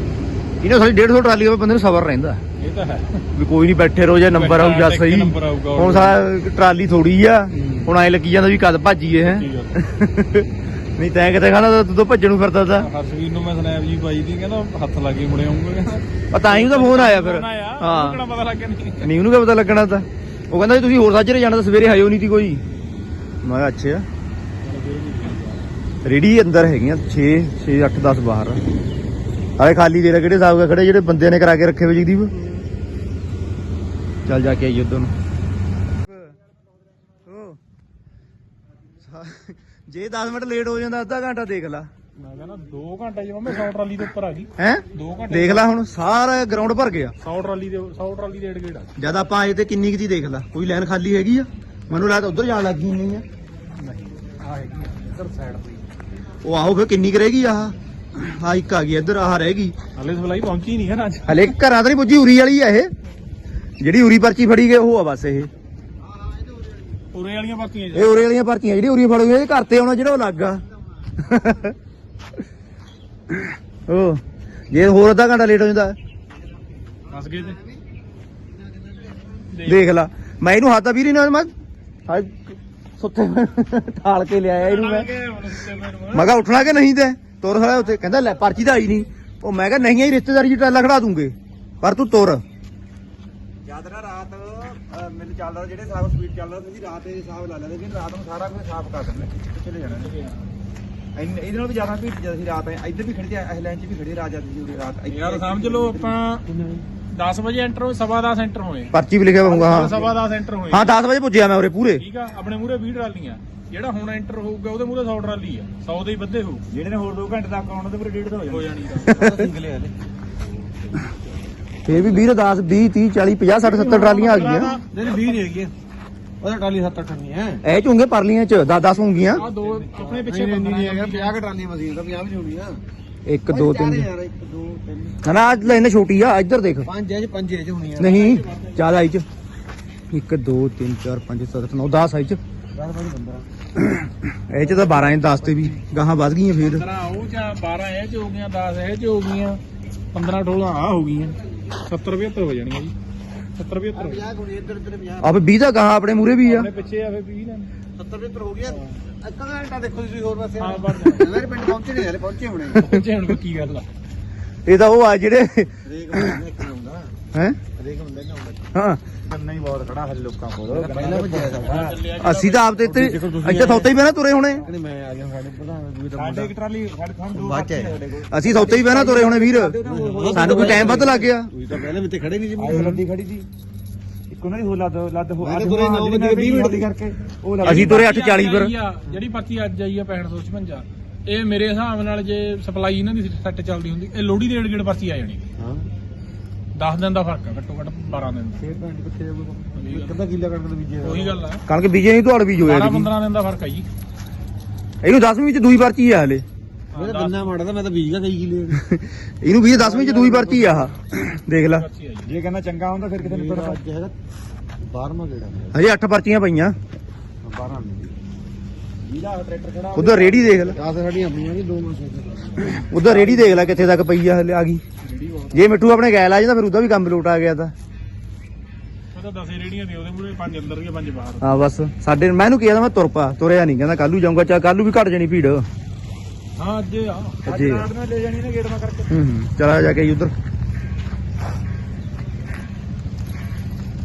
ਇਹਨਾਂ ਸਾਡੀ 150 ਟਰਾਲੀ ਹੋਵੇ ਬੰਦੇ ਨੂੰ ਸਬਰ ਰਹਿੰਦਾ। ਇਹ ਤਾਂ ਹੈ। ਵੀ ਕੋਈ ਨਹੀਂ ਬੈਠੇ ਰਹੋ ਜੇ ਨੰਬਰ ਆਊ ਜਾਂ ਸਹੀ। ਹੁਣ ਸਾਰਾ ਟਰਾਲੀ ਥੋੜੀ ਆ ਹੁਣ ਐ ਲੱਗੀ ਜਾਂਦਾ ਵੀ ਕਦ ਭੱਜੀਏ ਹੈ। ਨਹੀਂ ਤੈਂ ਕਿਤੇ ਖਾਣਾ ਤਾਂ ਤੂੰ ਭੱਜਣ ਨੂੰ ਫਿਰਦਾ ਤਾ। ਹਰਸ਼ਵੀਰ ਨੂੰ ਮੈਂ ਸਨੈਪ ਜੀ ਪਾਈ ਦੀ ਕਹਿੰਦਾ ਹੱਥ ਲੱਗੇ ਮੁੜੇ ਆਉਂਗੇ ਆ ਤਾਂ ਹੀ ਉਹਦਾ ਫੋਨ ਆਇਆ ਫਿਰ। ਹਾਂ। ਕਿਹੜਾ ਪਤਾ ਲੱਗਿਆ ਨਹੀਂ ਉਹਨੂੰ ਕਿਆ ਪਤਾ ਲੱਗਣਾ ਤਾਂ। ਉਹ ਕਹਿੰਦਾ ਜੀ ਤੁਸੀਂ ਹੋਰ ਸਾਜਰੇ ਜਾਣਾ ਤਾਂ ਸਵੇਰੇ ਆਇਓ ਨਹੀਂ ਤੀ ਕੋਈ। ਮੈਂ ਕਿਹਾ ਅੱਛਾ। ਰੇੜੀ ਅੰਦਰ ਹੈਗੀਆਂ 6 6 8 10 ਬਾਹਰ। ਆਲੇ ਖਾਲੀ ਦੇ ਕਿਹੜੇ ਹਿਸਾਬ ਦਾ ਖੜੇ ਜਿਹੜੇ ਬੰਦਿਆਂ ਨੇ ਕਰਾ ਕੇ ਰੱਖੇ ਹੋਏ ਜਗਦੀਪ ਚੱਲ ਜਾ ਕੇ ਆਈ ਉਧਰ ਨੂੰ। ਜੇ 10 ਮਿੰਟ ਲੇਟ ਹੋ ਜਾਂਦਾ ਅੱਧਾ ਘੰਟਾ ਦੇਖ ਲਾ। ਮੈਂ ਕਹਿੰਦਾ 2 ਘੰਟੇ ਜਿਵੇਂ ਮੈਂ 100 ਟਰਾਲੀ ਦੇ ਉੱਪਰ ਆ ਗਈ ਹੈ? 2 ਘੰਟੇ ਦੇਖ ਲਾ ਹੁਣ ਸਾਰਾ ਗਰਾਊਂਡ ਭਰ ਗਿਆ। 100 ਟਰਾਲੀ ਦੇ 100 ਟਰਾਲੀ ਦੇ ਏੜ ਗੇੜ ਆ। ਜਦ ਆਪਾਂ ਆਏ ਤੇ ਕਿੰਨੀ ਕੁ ਦੀ ਦੇਖ ਲਾ ਕੋਈ ਲਾਈਨ ਖਾਲੀ ਹੈਗੀ ਆ? ਮੈਨੂੰ ਲੱਗਦਾ ਉਧਰ ਜਾਣ ਲੱਗੀ ਨਹੀਂ ਆ ਨਹੀਂ ਆ ਹੈਗੀ ਇੱਧਰ ਸਾਈਡ ਤੇ ਉਹ ਆਹੋ ਕਿੰਨੀ ਕੁ ਆਹ? ਆ ਇੱਕ ਆ ਗਈ ਇੱਧਰ ਆਹ ਰਹਿ ਗਈ। ਹਲੇ ਸਪਲਾਈ ਪਹੁੰਚੀ ਨਹੀਂ ਹੈ ਨਾ ਅੱਜ। ਹਲੇ ਘਰਾਂ ਤਾਂ ਨਹੀਂ ਪੁੱਜੀ ਉਰੀ ਵਾਲੀ ਆ ਇਹ। ਜਿਹੜੀ ਉਰੀ ਪਰਚੀ ਫੜੀ ਗਏ ਉਹ ਆ ਬਸ ਇਹ। ਉਰੇ ਵਾਲੀਆਂ ਬਾਕੀਆਂ ਇਹ ਉਰੇ ਵਾਲੀਆਂ ਪਰਚੀਆਂ ਜਿਹੜੀ ਉਰੀ ਫੜੋਗੇ ਇਹ ਘਰ ਤੇ ਆਉਣਾ ਜਿਹੜਾ ਉਹ ਲੱਗ ਆ। ਉਹ ਜੇ ਹੋਰ ਅੱਧਾ ਘੰਟਾ ਲੇਟ ਹੋ ਜਾਂਦਾ। ਫਸ ਗਏ ਤੇ। ਦੇਖ ਲਾ ਮੈਂ ਇਹਨੂੰ ਹੱਥ ਵੀਰ ਇਹਨਾਂ ਮੈਂ ਹਾਏ ਸੁੱਤੇ ਠਾਲ ਕੇ ਲਿਆਇਆ ਇਹਨੂੰ ਮੈਂ। ਮੈਂ ਕਿਹਾ ਉੱਠਣਾ ਕਿ ਨਹੀਂ ਤੇ? ਤੁਰ ਸਾਲਾ ਉੱਤੇ ਕਹਿੰਦਾ ਲੈ ਪਰਚੀ ਤਾਂ ਆਈ ਨਹੀਂ ਉਹ ਮੈਂ ਕਿਹਾ ਨਹੀਂ ਆਈ ਰਿਸ਼ਤੇਦਾਰੀ ਚ ਟਰਾਲਾ ਖੜਾ ਦੂੰਗੇ। ਪਰ ਤੂੰ ਤੁਰ। ਜਦ ਨਾ ਰਾਤ ਮੈਨੂੰ ਚੱਲਦਾ ਜਿਹੜੇ ਹਿਸਾਬ ਸਪੀਡ ਚੱਲਦਾ ਤੁਸੀਂ ਰਾਤ ਦੇ ਹਿਸਾਬ ਲਾ ਲੈਂਦੇ ਕਿ ਰਾਤ ਨੂੰ ਸਾਰਾ ਕੁਝ ਸਾਫ਼ ਕਰ ਦਿੰਦੇ। ਚਲੇ ਜਾਣਾ। ਇਹਨੇ- ਇਹਦੇ ਨਾਲ ਵੀ ਜ਼ਿਆਦਾ ਭੀੜ ਜਦ ਅਸੀਂ ਰਾਤ ਆਏ ਇੱਧਰ ਵੀ ਖੜੇ ਤੇ ਇਸ ਲਾਈਨ 'ਚ ਵੀ ਖੜੇ ਰਾਜਾ ਤੁਸੀਂ ਉਰੇ ਰਾਤ ਇੱਥੇ- ਯਾਰ ਸਮਝ ਲਓ ਆਪਾਂ 10 ਵਜੇ ਐਂਟਰ ਹੋਏ ਸਵਾ 10 ਐਂਟਰ ਹੋਏ। ਪਰਚੀ ਵੀ ਲਿਖਿਆ ਹੋਊਗਾ ਹਾਂ। ਸਵਾ 10 ਐਂਟਰ ਹੋਏ। ਹਾਂ 10 ਵਜੇ ਪੁੱਜਿਆ ਮੈਂ ਉਰੇ ਪੂਰੇ। ਠੀਕ ਆ ਆਪਣੇ ਮੂਰੇ 20 ਟਰਾਲੀਆਂ ਜਿਹੜਾ ਹੁਣ ਐਂਟਰ ਹੋਊਗਾ ਉਹਦੇ ਮੂਰੇ 100 ਟਰਾਲੀ ਆ। 100 ਦੇ ਹੀ ਵੱਧੇ ਹੋਊ। ਜਿਹੜੇ ਨੇ ਹੋਰ 2 ਘੰਟੇ ਤੱਕ ਆਉਣਾ ਤੇ ਫਿਰ ਡੇਢ ਦਾ ਹੋ ਹੋ ਜਾਣਾ ਜਾਣੀ। ਸਿੰਗਲੇ ਹਲੇ ਫੇਰ ਵੀ 20 10 20 30 40 50 60 70 ਟਰਾਲੀਆਂ ਆ ਗਈਆਂ। ਨਹੀਂ 20 ਨਹੀਂ ਹੈਗੀ ਉਹਦਾ ਟਰਾਲੀ 7 8 ਨਹੀਂ ਹੈ। ਇਹ ਝੁੰਗੇ ਪਰਲੀਆਂ ਚ 10 10 ਹੋਣਗੀਆਂ ਆ ਦੋ ਆਪਣੇ ਪਿੱਛੇ ਨਹੀਂ ਨਹੀਂ ਹੈਗਾ 15 50 ਟਰਾਲੀਆਂ ਮਸ਼ੀਨ ਦਾ 50 ਵੀ ਨਹੀਂ ਹੋਣੀਆਂ 1 2 3 ਯਾਰ 1 2 3 ਨਾ ਅੱਜ ਲੈਣ ਛੋਟੀ ਆ ਇੱਧਰ ਦੇਖ। 5 ਐ 5 ਐ ਚ ਹੋਣੀਆਂ। ਨਹੀਂ ਜ਼ਿਆਦਾ ਆਈ ਚ। 1 2 3 4 5 7 9 10 ਆਈ ਚ। 10 5 15 ਇਹ ਚ ਤਾਂ 12 ਇੰਚ 10 ਤੇ ਵੀ ਗਾਹਾਂ ਵੱਧ ਗਈਆਂ ਫੇਰ। 15 ਉਹ ਜਾਂ 12 ਇਹ ਚ ਹੋ ਗਈਆਂ 10 ਇਹ ਚ ਹੋ ਗਈਆਂ 15 16 ਆ ਹੋ ਗਈਆਂ। 70 75 ਹੋ ਜਾਣੀਆਂ ਜੀ। 70 75 ਹੋ 50 ਹੋਣੀ ਇੱਧਰ ਇੱਧਰ 50 ਆਪ 20 ਦਾ ਗਾਹਾਂ ਆਪਣੇ ਮੂਰੇ ਵੀ ਆ। ਆਪਣੇ ਪਿੱਛੇ ਆ ਫੇ 20 ਨੇ। 70 75 ਹੋ ਗਿਆ। ਇੱਕ ਘੰਟਾ ਦੇਖੋ ਤੁਸੀਂ ਹੋਰ ਪਾਸੇ। ਹਾਂ ਵੱਧ ਜਾਣਾ। ਮੇਰੇ ਪਿੰਡ ਪਹੁੰਚੇ ਨਹੀਂ ਹਲੇ ਪਹੁੰਚੇ ਹੋਣੇ। ਪਹੁੰਚੇ ਹੁਣ ਕੀ ਗੱਲ ਆ। ਇਹ ਤਾਂ ਉਹ ਆ ਜਿਹੜੇ ਰੇਕ ਹੁੰਦਾ ਹਾਂ। ਕੰਨਾ ਹੀ ਬਹੁਤ ਖੜਾ ਹਲੇ ਲੋਕਾਂ ਕੋਲ। ਪਹਿਲਾਂ ਭੱਜਿਆ ਅਸੀਂ ਤਾਂ ਆਪ ਤੇ ਇੱਥੇ ਇੱਥੇ ਸੌਤੇ ਹੀ ਬਹਿਣਾ ਤੁਰੇ ਹੋਣੇ। ਕਹਿੰਦੇ ਮੈਂ ਆ ਗਿਆ ਸਾਡੇ ਪ੍ਰਧਾਨ ਵੀ ਤਾਂ ਸਾਡੇ ਇੱਕ ਟਰਾਲੀ ਸਾਡੇ ਖਾਨ ਦੋ ਬਾਅਦ ਚ ਆਏ। ਸਾਡੇ ਕੋਲ। ਅਸੀਂ ਸੌਤੇ ਹੀ ਬਹਿਣਾ ਤੁਰੇ ਹੋਣੇ ਵੀਰ। ਸਾਨੂੰ ਕੋਈ ਟਾਈਮ ਵੱਧ ਲੱਗ ਗਿਆ। ਤੁਸੀਂ ਤਾਂ ਪਹਿਲਾਂ ਵੀ ਤੇ ਖੜੇ ਨਹੀਂ ਜੀ ਆਹ ਲੱਦੀ ਖੜੀ ਸੀ। ਇੱਕ ਉਹਨਾਂ ਦੀ ਹੋ ਲੱਦ ਲੱਦ ਹੋ ਮੈਂ ਤਾਂ ਤੁਰੇ ਨੌ ਵਜੇ ਵੀਹ ਮਿੰਟ। ਦੀ। ਕਰਕੇ ਉਹ ਲੱਦ ਅਸੀਂ ਤੁਰੇ 8:40 ਪਰ। ਜਿਹੜੀ ਪਰਚੀ ਅੱਜ ਆਈ ਆ 6556 ਇਹ ਮੇਰੇ ਹਿਸਾਬ ਨਾਲ ਜੇ ਸਪਲਾਈ ਇਹਨਾਂ ਦੀ ਸੈੱਟ ਚੱਲਦੀ ਹੁੰਦੀ ਇਹ ਲੋੜੀ ਦੇ ਏੜ ਗੇੜ ਪਰਚੀ ਆ ਜਾਣੀ। ਹਾਂ। 10 ਦਿਨ ਦਾ ਫ਼ਰਕ ਆ ਘੱਟੋ ਘੱਟ 12 ਦਿਨ ਦਾ। ਫੇਰ ਭੈਣ ਕਿੱਥੇ ਜਾਊਗਾ ਇੱਕ ਅੱਧਾ ਕਿੱਲਾ ਕਣਕ ਦੇ ਬੀਜੇ ਉਹੀ ਗੱਲ ਆ। ਕਣਕ ਬੀਜੇ ਨਹੀਂ ਤੁਹਾੜ ਬੀਜ ਹੋਇਆ 12 ਇਹਦੀ। 15 ਦਿਨ ਦਾ ਫ਼ਰਕ ਆ ਜੀ। ਇਹਨੂੰ 10ਵੀਂ ਚ ਦੂਈ ਪਰਚੀ ਆ ਹਲੇ। ਮੈਂ ਤਾਂ ਗੰਨਾ ਮਾੜਾ ਤਾਂ ਮੈਂ ਤਾਂ ਬੀਜ ਕਈ ਕਿੱਲੇ। [LAUGHS] ਇਹਨੂੰ ਵੀ 10ਵੀਂ ਚ ਦੂਈ ਪਰਚੀ ਆ। ਦੇਖ ਲੈ। ਜੀ। ਕਹਿੰਦਾ ਚੰਗਾ ਹੁੰਦਾ ਫਿਰ ਕਿਤੇ ਨਹੀਂ ਪੜਦਾ ਅੱਜ ਹੈਗਾ 12ਵਾਂ ਗੇੜਾ। ਮੇਰਾ ਹਜੇ 8 ਪਰਚੀਆਂ ਪਈਆਂ। 12 ਨਹੀਂ ਇਹਦਾ ਟਰੈਕਟਰ ਖੜਾ। ਉਧਰ ਰੇੜੀ ਦੇਖ ਲੈ। ਆਹ ਸਾਡੀਆਂ ਆਪਣੀਆਂ ਵੀ ਦੋ ਮਾਸੇ ਉਧਰ ਰੇੜੀ ਦੇਖ ਲੈ ਕਿੱਥੇ ਤੱਕ ਪਈ ਆ ਹਲੇ ਆ ਗਈ। ਜੇ ਮਿੱਠੂ ਆਪਣੇ ਗੈਲ ਆ ਜਾਂਦਾ ਫਿਰ ਉਹਦਾ ਵੀ ਕੰਮ ਲੋਟ ਆ ਗਿਆ ਤਾਂ। ਉਹ ਤਾਂ 10 ਰੇੜੀਆਂ ਦੇ ਉਹਦੇ ਮੂਰੇ ਪੰਜ ਅੰਦਰ ਦੀਆਂ ਪੰਜ ਬਾਹਰ। ਹਾਂ ਬਸ। ਸਾਡੇ ਮੈਂ ਇਹਨੂੰ ਕਿਹਾ ਮੈਂ ਤੁਰ ਪਾ ਤੁਰਿਆ ਨਹੀਂ ਕਹਿੰਦਾ ਕੱਲੂ ਜਾਊਂਗਾ ਚਾ ਕੱਲੂ ਵੀ ਘਟ ਜਾਣੀ ਭੀੜ। ਹੂੰ ਹਾਂ ਅੱਜ ਆ। ਅੱਜ ਜੀ। ਰਾਤ ਨੂੰ ਲੈ ਜਾਣੀ ਨਾ ਗੇਟ ਮਾ ਕਰਕੇ। ਹੂੰ ਚਲਾ ਜਾ ਕੇ ਉਧਰ।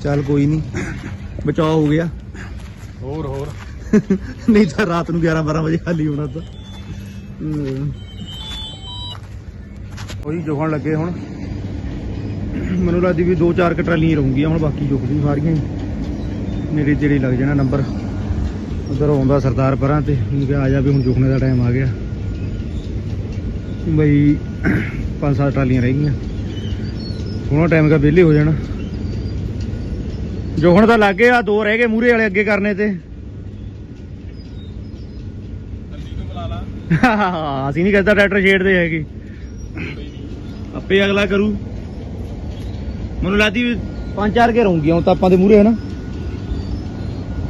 ਚੱਲ ਕੋਈ ਨਹੀਂ ਬਚਾਅ ਹੋ ਗਿਆ। ਹੋਰ ਹੋਰ। ਨਹੀਂ ਤਾਂ ਰਾਤ ਨੂੰ 11 12 ਵਜੇ ਖਾਲੀ ਹੋਣਾ ਤਾਂ। ਹੂੰ। ਉਹੀ ਜੋਖਣ ਲੱਗੇ ਹੁਣ। ਮੈਨੂੰ ਲੱਗਦੀ ਵੀ ਦੋ ਚਾਰ ਕੁ ਟਰਾਲੀਆਂ ਰਹੂੰਗੀਆਂ ਹੁਣ ਬਾਕੀ ਜੁਕਦੀ ਸਾਰੀਆਂ ਨੇੜੇ ਤੇੜੇ ਲੱਗ ਜਾਣਾ ਨੰਬਰ। ਉਧਰ ਆਉਂਦਾ ਸਰਦਾਰ ਪਰਾਂ ਤੇ ਉਹਨੂੰ ਕਿਹਾ ਆ ਜਾ ਵੀ ਹੁਣ ਜੁਕਣੇ ਦਾ ਟਾਈਮ ਆ ਗਿਆ। ਬਈ ਪੰਜ ਸੱਤ ਟਰਾਲੀਆਂ ਰਹਿ ਗਈਆਂ। ਸੋਹਣਾ ਟਾਈਮ ਕਾ ਵਿਹਲੇ ਹੋ ਜਾਣਾ। ਜੋਖਣ ਤਾਂ ਲੱਗੇ ਆ ਦੋ ਰਹਿ ਗਏ ਮੂਰੇ ਵਾਲੇ ਅੱਗੇ ਕਰਨੇ ਤੇ। ਅਸੀਂ ਨਹੀਂ ਕਰਦਾ ਟਰੈਕਟਰ ਛੇੜਦੇ ਹੈਗੇ। ਆਪੇ ਅਗਲਾ ਕਰੂ। ਮੈਨੂੰ ਲੱਗਦੀ ਵੀ ਪੰਜ ਚਾਰ ਕੇ ਰਹੂੰਗੀਆਂ ਹੁਣ ਤਾਂ ਆਪਾਂ ਦੇ ਮੂਰੇ ਹੈ ਨਾ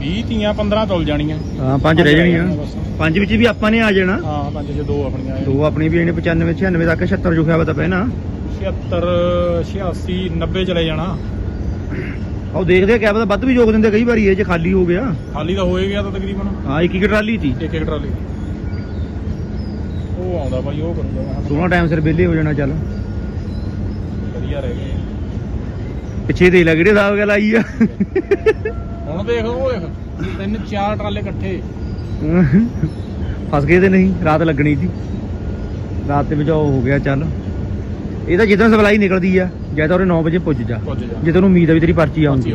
20 ਤੀਆਂ 15 ਤੁਲ ਜਾਣੀਆਂ। ਹਾਂ ਪੰਜ ਰਹਿ ਜਾਣੀਆਂ। ਬਸ। ਪੰਜ ਵਿੱਚ ਵੀ ਆਪਾਂ ਨੇ ਆ ਜਾਣਾ। ਹਾਂ ਪੰਜ ਚ ਦੋ ਆਪਣੀਆਂ ਦੋ ਆਪਣੀ ਵੀ ਇਹਨੇ 95 96 ਤੱਕ 76 ਜੁਖਿਆ ਵਾ ਤਾਂ ਪੈਣਾ 76 86 90 ਚਲੇ ਜਾਣਾ। ਉਹ ਦੇਖਦੇ ਕਿਆ ਪਤਾ ਵੱਧ ਵੀ ਜੋਗ ਦਿੰਦੇ ਕਈ ਵਾਰੀ ਇਹ ਜੇ ਖਾਲੀ ਹੋ ਗਿਆ। ਖਾਲੀ ਤਾਂ ਹੋਏ ਗਿਆ ਤਾਂ ਤਕਰੀਬਨ। ਹਾਂ ਇੱਕ ਇੱਕ ਟਰਾਲੀ ਤੀ। ਇੱਕ ਇੱਕ ਟਰਾਲੀ। ਉਹ ਆਉਂਦਾ ਬਾਈ ਉਹ ਕਰੂਗਾ ਮੈਂ। ਸੋਹਣਾ ਟਾਈਮ ਸਿਰ ਵਿਹਲੇ ਹੋ ਜਾਣਾ ਚੱਲ। ਵਧੀਆ ਰਹਿ ਗਏ। ਪਿੱਛੇ ਦੇ ਲਗੜੇ ਸਾਹਿਬ ਗੱਲ ਆਈ ਆ। ਹੁਣ ਦੇਖ ਉਹ ਦੇਖ ਤਿੰਨ ਚਾਰ ਟਰਾਲੇ ਇਕੱਠੇ। ਫਸ ਗਏ ਤੇ ਨਹੀਂ ਰਾਤ ਲੱਗਣੀ ਸੀ। ਰਾਤ ਦੇ ਬਚਾਓ ਹੋ ਗਿਆ ਚੱਲ। ਇਹ ਤਾਂ ਜਿੱਦਾਂ ਸਪਲਾਈ ਨਿਕਲਦੀ ਆ ਜਾਂ ਤਾਂ ਉਹਨੇ 9 ਵਜੇ ਪੁੱਜ ਜਾ। ਪੁੱਜ ਜਾ। ਜੇ ਤੈਨੂੰ ਉਮੀਦ ਆ ਵੀ ਤੇਰੀ ਪਰਚੀ ਆਉਂਦੀ।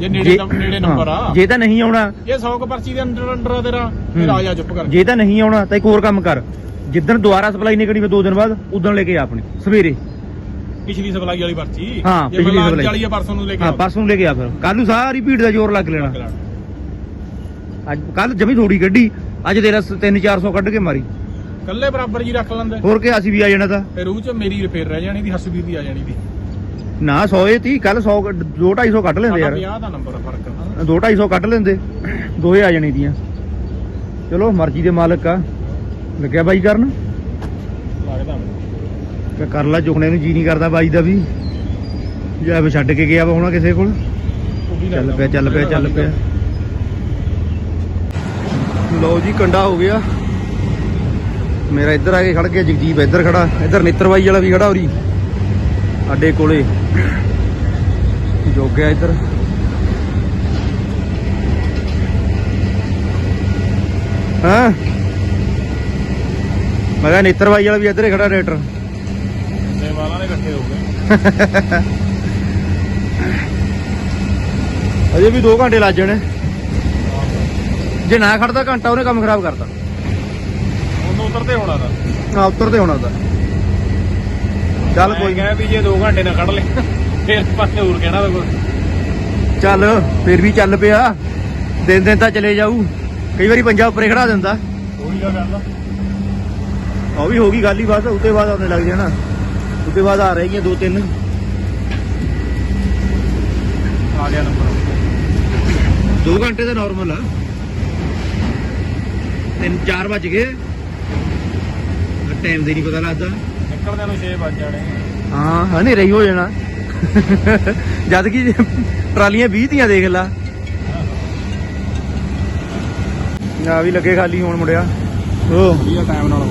ਜੇ ਨੇੜੇ ਨੇੜੇ ਨੰਬਰ ਆ। ਜੇ ਤਾਂ ਨਹੀਂ ਆਉਣਾ। ਇਹ 100 ਕ ਪਰਚੀ ਦੇ ਅੰਡਰ ਅੰਡਰ ਆ ਤੇਰਾ ਫਿਰ। ਆ ਜਾ ਚੁੱਪ ਕਰਕੇ। ਜੇ ਤਾਂ ਨਹੀਂ ਆਉਣਾ ਤਾਂ ਇੱਕ ਹੋਰ ਕੰਮ ਕਰ। ਜਿੱਦਣ ਦੁਬਾਰਾ ਸਪਲਾਈ ਨਿਕਲਣੀ ਫਿਰ ਦੋ ਦਿਨ ਬਾਅਦ ਉਦੋਂ ਲੈ ਕੇ ਆ ਆਪਣੀ ਸਵੇਰੇ। ਪਿਛਲੀ ਸਪਲਾਈ ਵਾਲੀ ਪਰਚੀ ਹਾਂ, ਜੇ ਪਿਛਲੀ ਅੱਜ supply। ਵਾਲੀ ਆ ਪਰਸੋਂ ਨੂੰ ਲੈ ਕੇ ਹਾਂ। ਪਰਸੋਂ ਨੂੰ ਲੈ ਕੇ ਆ ਫਿਰ। ਕੱਲ ਨੂੰ ਸਾਰੀ ਭੀੜ ਦਾ ਜ਼ੋਰ ਲੱਗ ਲੈਣਾ। ਅੱਜ ਕੱਲ ਜਮੀ ਥੋੜੀ ਕੱਢੀ ਅੱਜ ਤੇਰਾ 3-400 ਕੱਢ ਕੇ ਮਾਰੀ। ਕੱਲੇ ਬਰਾਬਰ ਜੀ ਰੱਖ ਲੈਂਦੇ। ਹੋਰ ਕਿ ਅਸੀਂ ਵੀ ਆ ਜਾਣਾ ਤਾਂ। ਫਿਰ ਉਹ ਚ ਮੇਰੀ ਰਿਪੇਅਰ ਰਹਿ ਜਾਣੀ ਦੀ ਹਸਬੀਰ ਦੀ ਆ ਜਾਣੀ ਦੀ। ਨਾ 100 ਇਹ ਤੀ ਕੱਲ 100 2-250 ਕੱਢ ਲੈਂਦੇ ਯਾਰ। 50 ਦਾ ਨੰਬਰ ਫ਼ਰਕ ਆ। 2-250 ਕੱਢ ਲੈਂਦੇ। ਦੋਏ ਆ ਜਾਣੀ ਦੀਆਂ। ਚਲੋ ਮਰਜ਼ੀ ਦੇ ਮਾਲਕ ਆ। ਲੱਗਿਆ ਬਾਈ ਕਰਨ? ਲੱਗਦਾ। ਕਰ ਲਾ ਚੁਕਣੇ ਨੂੰ ਜੀ ਨਹੀਂ ਕਰਦਾ ਬਾਈ ਦਾ ਵੀ। ਜਾਂ ਵੀ ਛੱਡ ਕੇ ਗਿਆ ਵਾ ਹੋਣਾ ਕਿਸੇ ਕੋਲ। ਚੱਲ ਪਿਆ ਚੱਲ ਪਿਆ ਚੱਲ ਪਿਆ। ਲਓ ਜੀ ਕੰਡਾ ਹੋ ਗਿਆ। ਮੇਰਾ ਇੱਧਰ ਆ ਕੇ ਖੜ ਗਿਆ ਜਗਦੀਪ ਇੱਧਰ ਖੜਾ। ਇੱਧਰ ਨਿੱਤਰਵਾਈ ਵਾਲਾ ਵੀ ਖੜਾ ਹੋਰੀ ਸਾਡੇ ਕੋਲੇ। ਜੋਗਿਆ ਇੱਧਰ। ਹਾਂ? ਮੈਂ ਕਿਹਾ ਨਿੱਤਰਵਾਈ ਵਾਲਾ ਵੀ ਇੱਧਰ ਹੀ ਖੜਾ ਟਰੈਕਟਰ। ਤੇ ਵਾਲਾਂ ਦੇ ਇਕੱਠੇ ਹੋ ਗਏ। ਅਜੇ ਵੀ 2 ਘੰਟੇ ਲੱਜ ਜਾਣੇ। ਜੇ ਨਾ ਖੜਦਾ ਘੰਟਾ ਉਹਨੇ ਕੰਮ ਖਰਾਬ ਕਰਤਾ। ਉਹਨੂੰ ਉਤਰਦੇ ਹੋਣਾ ਦਾ ਨਾ ਉੱਤਰ ਤੇ ਹੋਣਾ ਦਾ ਚੱਲ ਕੋਈ ਕਹੇ ਵੀ ਜੇ 2 ਘੰਟੇ ਨਾ ਕੱਢ ਲੈ ਫਿਰ ਪਾਸੇ ਹੋਰ ਕਹਿਣਾ ਤਾਂ ਕੁਛ। ਚੱਲ ਫਿਰ ਵੀ ਚੱਲ ਪਿਆ। ਦਿਨ ਦਿਨ ਤਾਂ ਚਲੇ ਜਾਊ। ਕਈ ਵਾਰੀ ਪੰਜਾਬ ਉੱਪਰੇ ਖੜਾ ਦਿੰਦਾ। ਉਹੀ ਗੱਲ ਆ। ਉਹ ਵੀ ਹੋ ਗਈ ਗੱਲ ਹੀ ਬਸ ਉੱਤੇ ਬਾਅਦ ਆਉਣੇ ਲੱਗ ਜਾਣਾ। ਉੱਤੇ ਬਾਅਦ ਆ ਰਹੀਆਂ ਦੋ ਤਿੰਨ। ਆ ਗਿਆ ਨੰਬਰ 2 ਘੰਟੇ ਦਾ ਨਾਰਮਲ ਆ। ਤਿੰਨ 4 ਵੱਜ ਗਏ। ਟਾਈਮ ਦੇ ਨਹੀਂ ਪਤਾ ਲੱਗਦਾ। ਨਿਕਲਦਿਆਂ ਨੂੰ 6 ਵੱਜ ਜਾਣੇ ਹਾਂ ਹਨੇਰਾ ਹੀ ਹੋ ਜਾਣਾ। ਜਦ ਕਿ ਟਰਾਲੀਆਂ 20 ਦੀਆਂ ਦੇਖ ਲਾ। ਨਾ ਵੀ ਲੱਗੇ ਖਾਲੀ ਹੋਣ ਮੁੜਿਆ ਉਹ ਵਧੀਆ ਟਾਈਮ ਨਾਲ ਹੋ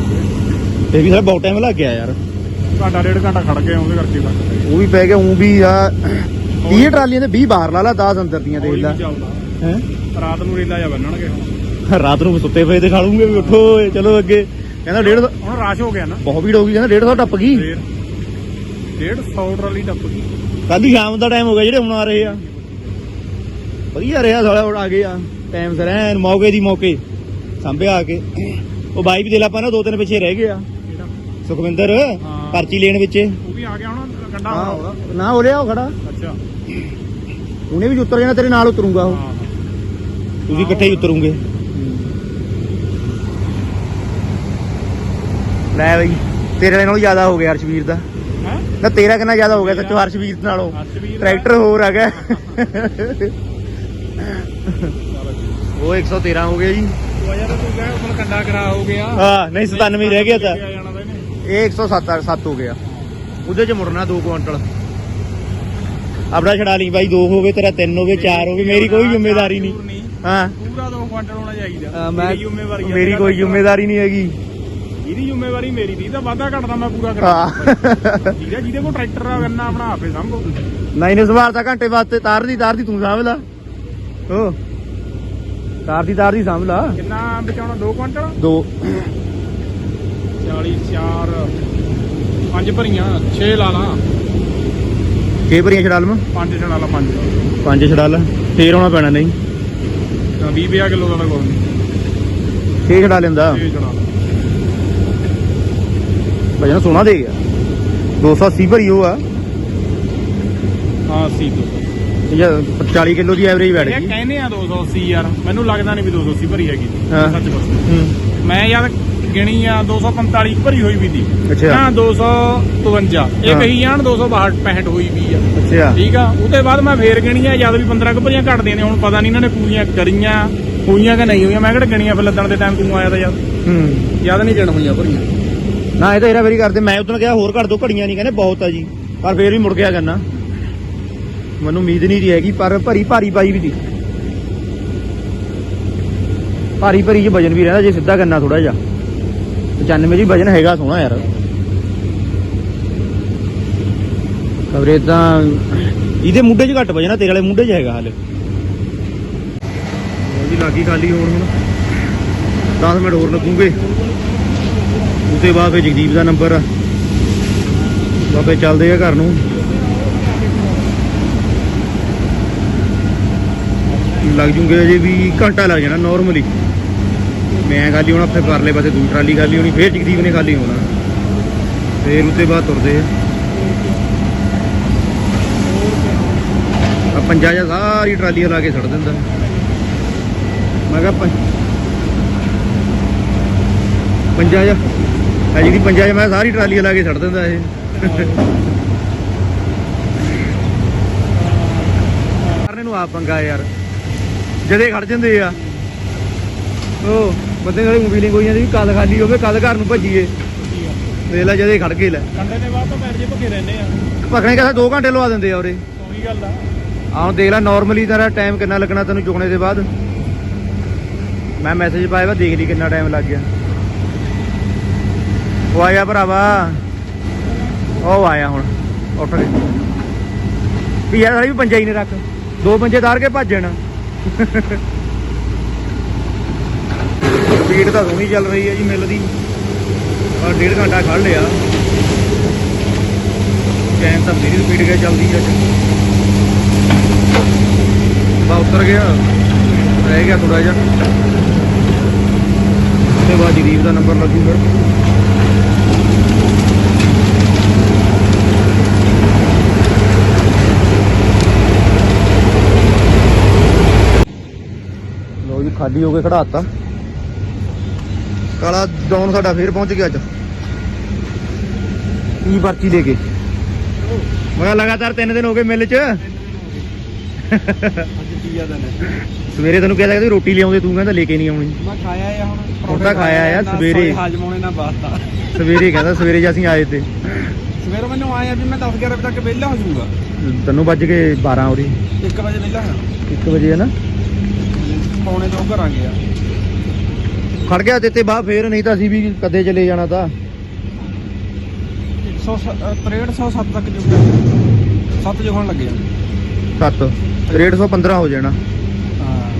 ਇਹ ਵੀ ਸਾਰਾ ਬਹੁਤ ਟਾਈਮ ਲੱਗ ਗਿਆ ਯਾਰ। ਘੰਟਾ ਡੇਢ ਘੰਟਾ ਖੜ ਗਏ ਉਹਦੇ ਕਰਕੇ ਉਹ ਵੀ ਪੈ ਗਿਆ ਉਹ ਵੀ ਆ 30 ਟਰਾਲੀਆਂ ਤੇ 20 ਬਾਹਰ ਲਾ ਲਾ 10 ਅੰਦਰ ਦੀਆਂ ਦੇਖ ਲੈ। ਹੈ? ਰਾਤ ਨੂੰ ਰੇਲਾ ਜਾ ਬੰਨਣਗੇ। ਰਾਤ ਨੂੰ ਸੁੱਤੇ ਪਏ ਤੇ ਖਾ ਲੂੰਗੇ ਵੀ ਉੱਠੋ ਚਲੋ ਅੱਗੇ। ਕਹਿੰਦਾ ਡੇਢ ਸੌ- ਹੁਣ ਰਸ਼ ਹੋ ਗਿਆ ਨਾ। ਬਹੁਤ ਭੀੜ ਹੋ ਗਈ ਕਹਿੰਦਾ 150 ਟੱਪ ਗਈ। ਫੇਰ 150 ਟਰਾਲੀ ਟੱਪ ਗਈ। ਕੱਲ ਸ਼ਾਮ ਦਾ ਟਾਈਮ ਹੋ ਗਿਆ ਜਿਹੜੇ ਹੁਣ ਆ ਰਹੇ ਆ। ਵਧੀਆ ਰਿਹਾ ਸਾਲਾ ਹੁਣ ਆ ਗਏ ਆ। ਟਾਈਮ ਸਿਰ ਐਨ ਮੌਕੇ ਦੀ ਮੌਕੇ ਸਾਂਭੇ ਆ ਕੇ। ਉਹ ਬਾਈ ਵੀ ਦੇ ਲਾ ਪਾ ਨਾ ਦੋ ਤਿੰਨ ਪਿੱਛੇ ਰਹਿ ਗਏ ਆ। ਸੁਖਵਿੰਦਰ। ਪਰਚੀ ਲੈਣ ਵਿੱਚ। ਉਹ ਵੀ ਆ ਗਿਆ ਹੁਣ ਗੰਡਾ ਹੋਣਾ ਉਹਦਾ ਨਾ ਹੋ ਰਿਹਾ ਉਹ ਖੜਾ। ਅੱਛਾ। ਉਹਨੇ ਵੀ ਉਤਰ ਜਾਣਾ ਤੇਰੇ ਨਾਲ ਉਤਰੂਗਾ ਉਹ। ਹਾਂ। ਤੁਸੀਂ ਇਕੱਠੇ ਹੀ ਉਤਰੋਗੇ। ਲੈ ਬਈ ਤੇਰੇ ਨਾਲੋਂ ਜ਼ਿਆਦਾ ਹੋ ਗਿਆ ਅਰਸ਼ਵੀਰ ਦਾ। ਹੈ? ਨਾ ਤੇਰਾ ਕਿੰਨਾ ਜ਼ਿਆਦਾ ਹੋ ਗਿਆ ਸੱਚੋ ਹਰਸ਼ਵੀਰ ਨਾਲੋਂ। ਹਰਸ਼ਵੀਰ ਦਾ- ਟਰੈਕਟਰ ਹੋਰ ਆ ਗਿਆ। ਉਹ 113 ਹੋ ਗਿਆ ਜੀ। ਉਹ ਯਾਰ ਤੂੰ ਕਹਿ ਹੁਣ ਕੰਡਾ ਕਰਾ ਹੋ ਗਿਆ। ਹਾਂ ਨਹੀਂ 97 ਹੀ ਰਹਿ ਗਿਆ ਤਾਂ। ਇਹ 107 7 ਹੋ ਗਿਆ। ਉਹਦੇ ਚ ਮੁੜਨਾ 2 ਕੁਆਂਟਲ। ਆਪਣਾ ਛੜਾ ਲਈ ਬਾਈ 2 ਹੋਵੇ ਤੇਰਾ 3 ਹੋਵੇ 4 ਹੋਵੇ ਮੇਰੀ ਕੋਈ ਜ਼ਿੰਮੇਵਾਰੀ ਨਹੀਂ। ਹਾਂ। ਪੂਰਾ 2 ਕੁਆਂਟਲ ਹੋਣਾ ਚਾਹੀਦਾ। ਮੇਰੀ ਜ਼ਿੰਮੇਵਾਰੀ ਮੇਰੀ ਕੋਈ ਜ਼ਿੰਮੇਵਾਰੀ ਨਹੀਂ ਹੈਗੀ। ਇਹਦੀ ਜ਼ਿੰਮੇਵਾਰੀ ਮੇਰੀ ਨਹੀਂ ਤਾਂ ਵਾਧਾ ਘਟਦਾ ਮੈਂ ਪੂਰਾ ਕਰਾਂ ਠੀਕ ਹੈ ਜਿਹਦੇ ਕੋਲ ਟਰੈਕਟਰ ਆ ਗੰਨਾ ਆਪਣਾ ਆਪੇ ਸੰਭੋ। ਨਹੀਂ ਨੇ ਸਵਾਰ ਤਾਂ ਘੰਟੇ ਵਾਸਤੇ ਤਾਰ ਦੀ ਤਾਰ ਦੀ ਤੂੰ ਸਾਂਭ ਲਾ। ਹੋ। ਤਾਰ ਦੀ ਤਾਰ ਦੀ ਸਾਂਭ ਲਾ। ਕਿੰਨਾ ਬਚਾਉਣਾ 2 ਕੁਆਂਟਲ? ਦੋ। 40 4 ਪੰਜ ਭਰੀਆਂ 6 ਲਾ ਲਾ। ਛੇ ਭਰੀਆਂ ਛੜਾ ਲਵਾਂ? ਪੰਜ ਛੜਾ ਲਾ ਪੰਜ। ਪੰਜ ਛੜਾ ਲਾ। ਫੇਰ ਆਉਣਾ ਪੈਣਾ ਨਹੀਂ। ਤਾਂ 20 50 ਕਿਲੋ ਦਾ ਤਾਂ ਕੋਈ ਨਹੀਂ। ਛੇ ਛੜਾ ਲੈਂਦਾ। 6 ਛੜਾ ਲਾ। ਭਜਨ ਸੋਨਾ ਦੇ ਗਿਆ। 280 ਭਰੀ ਉਹ ਆ। ਹਾਂ ਸੀ ਤੋਂ। ਇਹ ਜਾਂ 40 ਕਿਲੋ ਦੀ ਐਵਰੇਜ ਬੈਠ ਇਹ ਗਈ। ਕਹਿੰਦੇ ਆ 280 ਯਾਰ। ਮੈਨੂੰ ਲੱਗਦਾ ਨਹੀਂ ਵੀ 280 ਭਰੀ ਹੈਗੀ। ਹਾਂ। ਸੱਚ ਬਸ ਹੂੰ। ਮੈਂ ਯਾਰ ਗਿਣੀ ਆ 245 ਭਰੀ ਹੋਈ ਵੀ ਦੀ। ਅੱਛਾ। ਨਾ 252 ਇਹ ਹਾਂ। ਕਹੀ ਜਾਣ 262 65 ਹੋਈ ਵੀ ਆ। ਅੱਛਾ। ਠੀਕ ਆ? ਉਹਦੇ ਬਾਅਦ ਮੈਂ ਫੇਰ ਗਿਣੀ ਆ ਜਦ ਵੀ 15 ਕੁ ਭਰੀਆਂ ਘਟਦੀਆਂ ਨੇ ਹੁਣ ਪਤਾ ਨਹੀਂ ਇਹਨਾਂ ਨੇ ਪੂਰੀਆਂ ਕਰੀਆਂ ਹੋਈਆਂ ਕਿ ਨਹੀਂ ਹੋਈਆਂ। ਮੈਂ ਕਿਹੜਾ ਗਿਣੀਆਂ ਫਿਰ ਲੱਦਣ ਦੇ ਟਾਈਮ ਤੂੰ ਆਇਆ ਤਾਂ ਯਾਰ ਹੂੰ। ਯਾਦ ਨਹੀਂ ਗਿਣ ਹੋਈਆਂ ਭਰੀਆਂ। ਨਾ ਇਹ ਤਾਂ ਇਹਰਾ ਵਾਰੀ ਕਰਦੇ ਮੈਂ ਉਦੋਂ ਕਿਹਾ ਹੋਰ ਘੱਟ ਦੋ ਘੜੀਆਂ ਨਹੀਂ ਕਹਿੰਦੇ ਬਹੁਤ ਆ ਜੀ। ਪਰ ਫੇਰ ਵੀ ਮੁੜ ਗਿਆ ਕਰਨਾ ਮੈਨੂੰ ਉਮੀਦ ਨਹੀਂ ਰਹੀ ਹੈਗੀ ਪਰ ਭਰੀ ਭਾਰੀ ਪਾਈ ਵੀ ਦੀ। ਭਾਰੀ ਭਰੀ ਚ ਵਜਨ ਵੀ ਰਹਿੰਦਾ ਜੇ ਸਿੱਧਾ ਕਰਨਾ ਥੋੜਾ ਜਿਹਾ। 95 ਜੀ ਵਜਨ ਹੈਗਾ ਸੋਹਣਾ ਯਾਰ। ਖਬਰੇ ਤਾਂ ਇਹਦੇ ਮੁੰਡੇ 'ਚ ਘੱਟ ਵਜਨ ਤੇਰੇ ਵਾਲੇ ਮੁੰਡੇ 'ਚ ਹੈਗਾ ਹਾਲੇ। ਉਹਦੀ ਲਾਗੀ ਖਾਲੀ ਹੋਣ ਹੁਣ। 10 ਮਿੰਟ ਹੋਰ ਲੱਗੂਗੇ। ਉਹਦੇ ਬਾਅਦ ਫਿਰ ਜਗਦੀਪ ਦਾ ਨੰਬਰ ਆ। ਬਾਬੇ ਚੱਲਦੇ ਆ ਘਰ ਨੂੰ। ਲੱਗ ਜੂਗੇ ਅਜੇ ਵੀ ਘੰਟਾ ਲੱਗ ਜਾਣਾ ਨਾਰਮਲੀ ਮੈਂ ਖਾਲੀ ਹੋਣਾ, ਫਿਰ ਪਰਲੇ ਪਾਸੇ ਦੂਜੀ ਟਰਾਲੀ ਖਾਲੀ ਹੋਣੀ, ਫੇਰ ਜਗਦੀਪ ਨੇ ਖਾਲੀ ਹੋਣਾ। ਫਿਰ ਉਹਦੇ ਬਾਅਦ ਤੁਰਦੇ ਆ। ਆ ਪੰਜਾ ਜਾਂ ਸਾਰੀ ਟਰਾਲੀ ਲਾ ਕੇ ਛੱਡ ਦਿੰਦਾ। ਮੈਂ ਕਿਹਾ ਪੰਜਾ ਜਾਂ ਆ ਜਿਹੜੀ ਪੰਜਾ ਜਾਂ ਮੈਂ ਸਾਰੀ ਟਰਾਲੀ ਲਾ ਕੇ ਛੱਡ ਦਿੰਦਾ ਇਹ। ਕਰਨੇ ਨੂੰ ਆ ਪੰਗਾ ਯਾਰ। ਜਦੇ ਖੜ ਜਾਂਦੇ ਆ। ਉਹ ਬੰਦੇ ਨਾਲ ਫੀਲਿੰਗ ਹੋਈ ਜਾਂਦੀ ਵੀ ਕਦ ਖਾਲੀ ਹੋਵੇ ਕਦ ਘਰ ਨੂੰ ਭੱਜੀਏ। ਵੇਖ ਲੈ ਜਦੇ ਖੜ ਕੇ ਲੈ। ਕੰਡੇ ਦੇ ਬਾਅਦ ਤਾਂ ਪੈਰ ਜੇ ਭੱਗੇ ਰਹਿੰਦੇ ਆ। ਭਖਣੇ ਕਹਿੰਦਾ 2 ਘੰਟੇ ਲਵਾ ਦਿੰਦੇ ਆ ਉਰੇ। ਉਹੀ ਗੱਲ ਆ। ਆ ਹੁਣ ਦੇਖ ਲੈ ਨਾਰਮਲੀ ਤੇਰਾ ਟਾਈਮ ਕਿੰਨਾ ਲੱਗਣਾ ਤੈਨੂੰ ਚੁਕਣੇ ਦੇ ਬਾਅਦ? ਮੈਂ ਮੈਸੇਜ ਪਾਇਆ ਵਾ ਦੇਖ ਲਈ ਕਿੰਨਾ ਟਾਈਮ ਲੱਗ ਗਿਆ। ਉਹ ਆਇਆ ਭਰਾਵਾ। ਉਹ ਆਇਆ ਹੁਣ ਉੱਠ ਕੇ। ਵੀ ਯਾਰ ਸਾਲੀ ਵੀ ਪੰਜਾ ਹੀ ਨੇ ਰੱਖ। ਦੋ ਪੰਜੇ ਤਾਰ ਕੇ ਭੱਜਣ ਸਪੀਡ ਤਾਂ ਸੋਹਣੀ ਚੱਲ ਰਹੀ ਹੈ ਜੀ ਮਿਲ ਦੀ। ਪਰ ਡੇਢ ਘੰਟਾ ਖੜ ਲਿਆ। ਚੈਨ ਤਾਂ ਮੇਰੀ ਸਪੀਡ ਕੇ ਚੱਲਦੀ ਅੱਜ। ਬਾ ਉਤਰ ਗਿਆ। ਰਹਿ ਗਿਆ ਥੋੜਾ ਜਿਹਾ। ਉਹਦੇ ਬਾਅਦ ਜਗਦੀਪ ਦਾ ਨੰਬਰ ਲੱਗੂਗਾ। ਲੋ ਜੀ, ਖਾਲੀ ਹੋ ਕੇ ਖੜਾਤਾ ਕਾਲਾ ਡਾਊਨ ਸਾਡਾ ਫੇਰ ਪਹੁੰਚ ਗਿਆ ਅੱਜ। ਕੀ ਪਰਚੀ ਲੈ ਕੇ? ਮੈਂ ਲਗਾਤਾਰ 3 ਦਿਨ ਹੋ ਗਏ ਮਿਲ 'ਚ। ਸਵੇਰੇ ਤੈਨੂੰ ਕਿਹਾ ਸੀ ਰੋਟੀ ਲਿਆਉਂਦੇ ਤੂੰ ਕਹਿੰਦਾ ਲੈ ਕੇ ਨਹੀਂ ਆਉਣੀ। ਮੈਂ ਖਾਇਆ ਆ ਹੁਣ ਹੁਣ ਖਾਇਆ ਆ ਸਵੇਰੇ। ਨਾ ਬਾਸਤਾ ਸਵੇਰੇ ਕਹਿੰਦਾ ਸਵੇਰੇ ਜੇ ਅਸੀਂ ਆਏ ਤੇ। ਸਵੇਰ ਮੈਨੂੰ ਆਇਆ ਵੀ ਮੈਂ 10 11 ਵਜੇ ਤੱਕ ਵਿਹਲਾ ਹੋ ਜਾਊਗਾ। ਤੈਨੂੰ ਵੱਜ ਕੇ 12 ਉਰੀ। 1 ਵਜੇ ਵਿਹਲਾ ਹਾਂ 1 ਵਜੇ ਹੈ ਨਾ? ਪੌਣੇ ਦੋ ਘਰਾਂਗੇ ਆ। ਖੜ ਗਿਆ ਦਿੱਤੇ ਬਾਅਦ ਫੇਰ ਨਹੀਂ ਤਾਂ ਅਸੀਂ ਵੀ ਕਦੇ ਚਲੇ ਜਾਣਾ ਤਾਂ। 100 6307 ਤੱਕ ਜੁਗਾ 7 ਜੁਗਣ ਲੱਗੇ ਆ। 7 ਰੇਟ 115 ਹੋ ਜਾਣਾ। ਹਾਂ।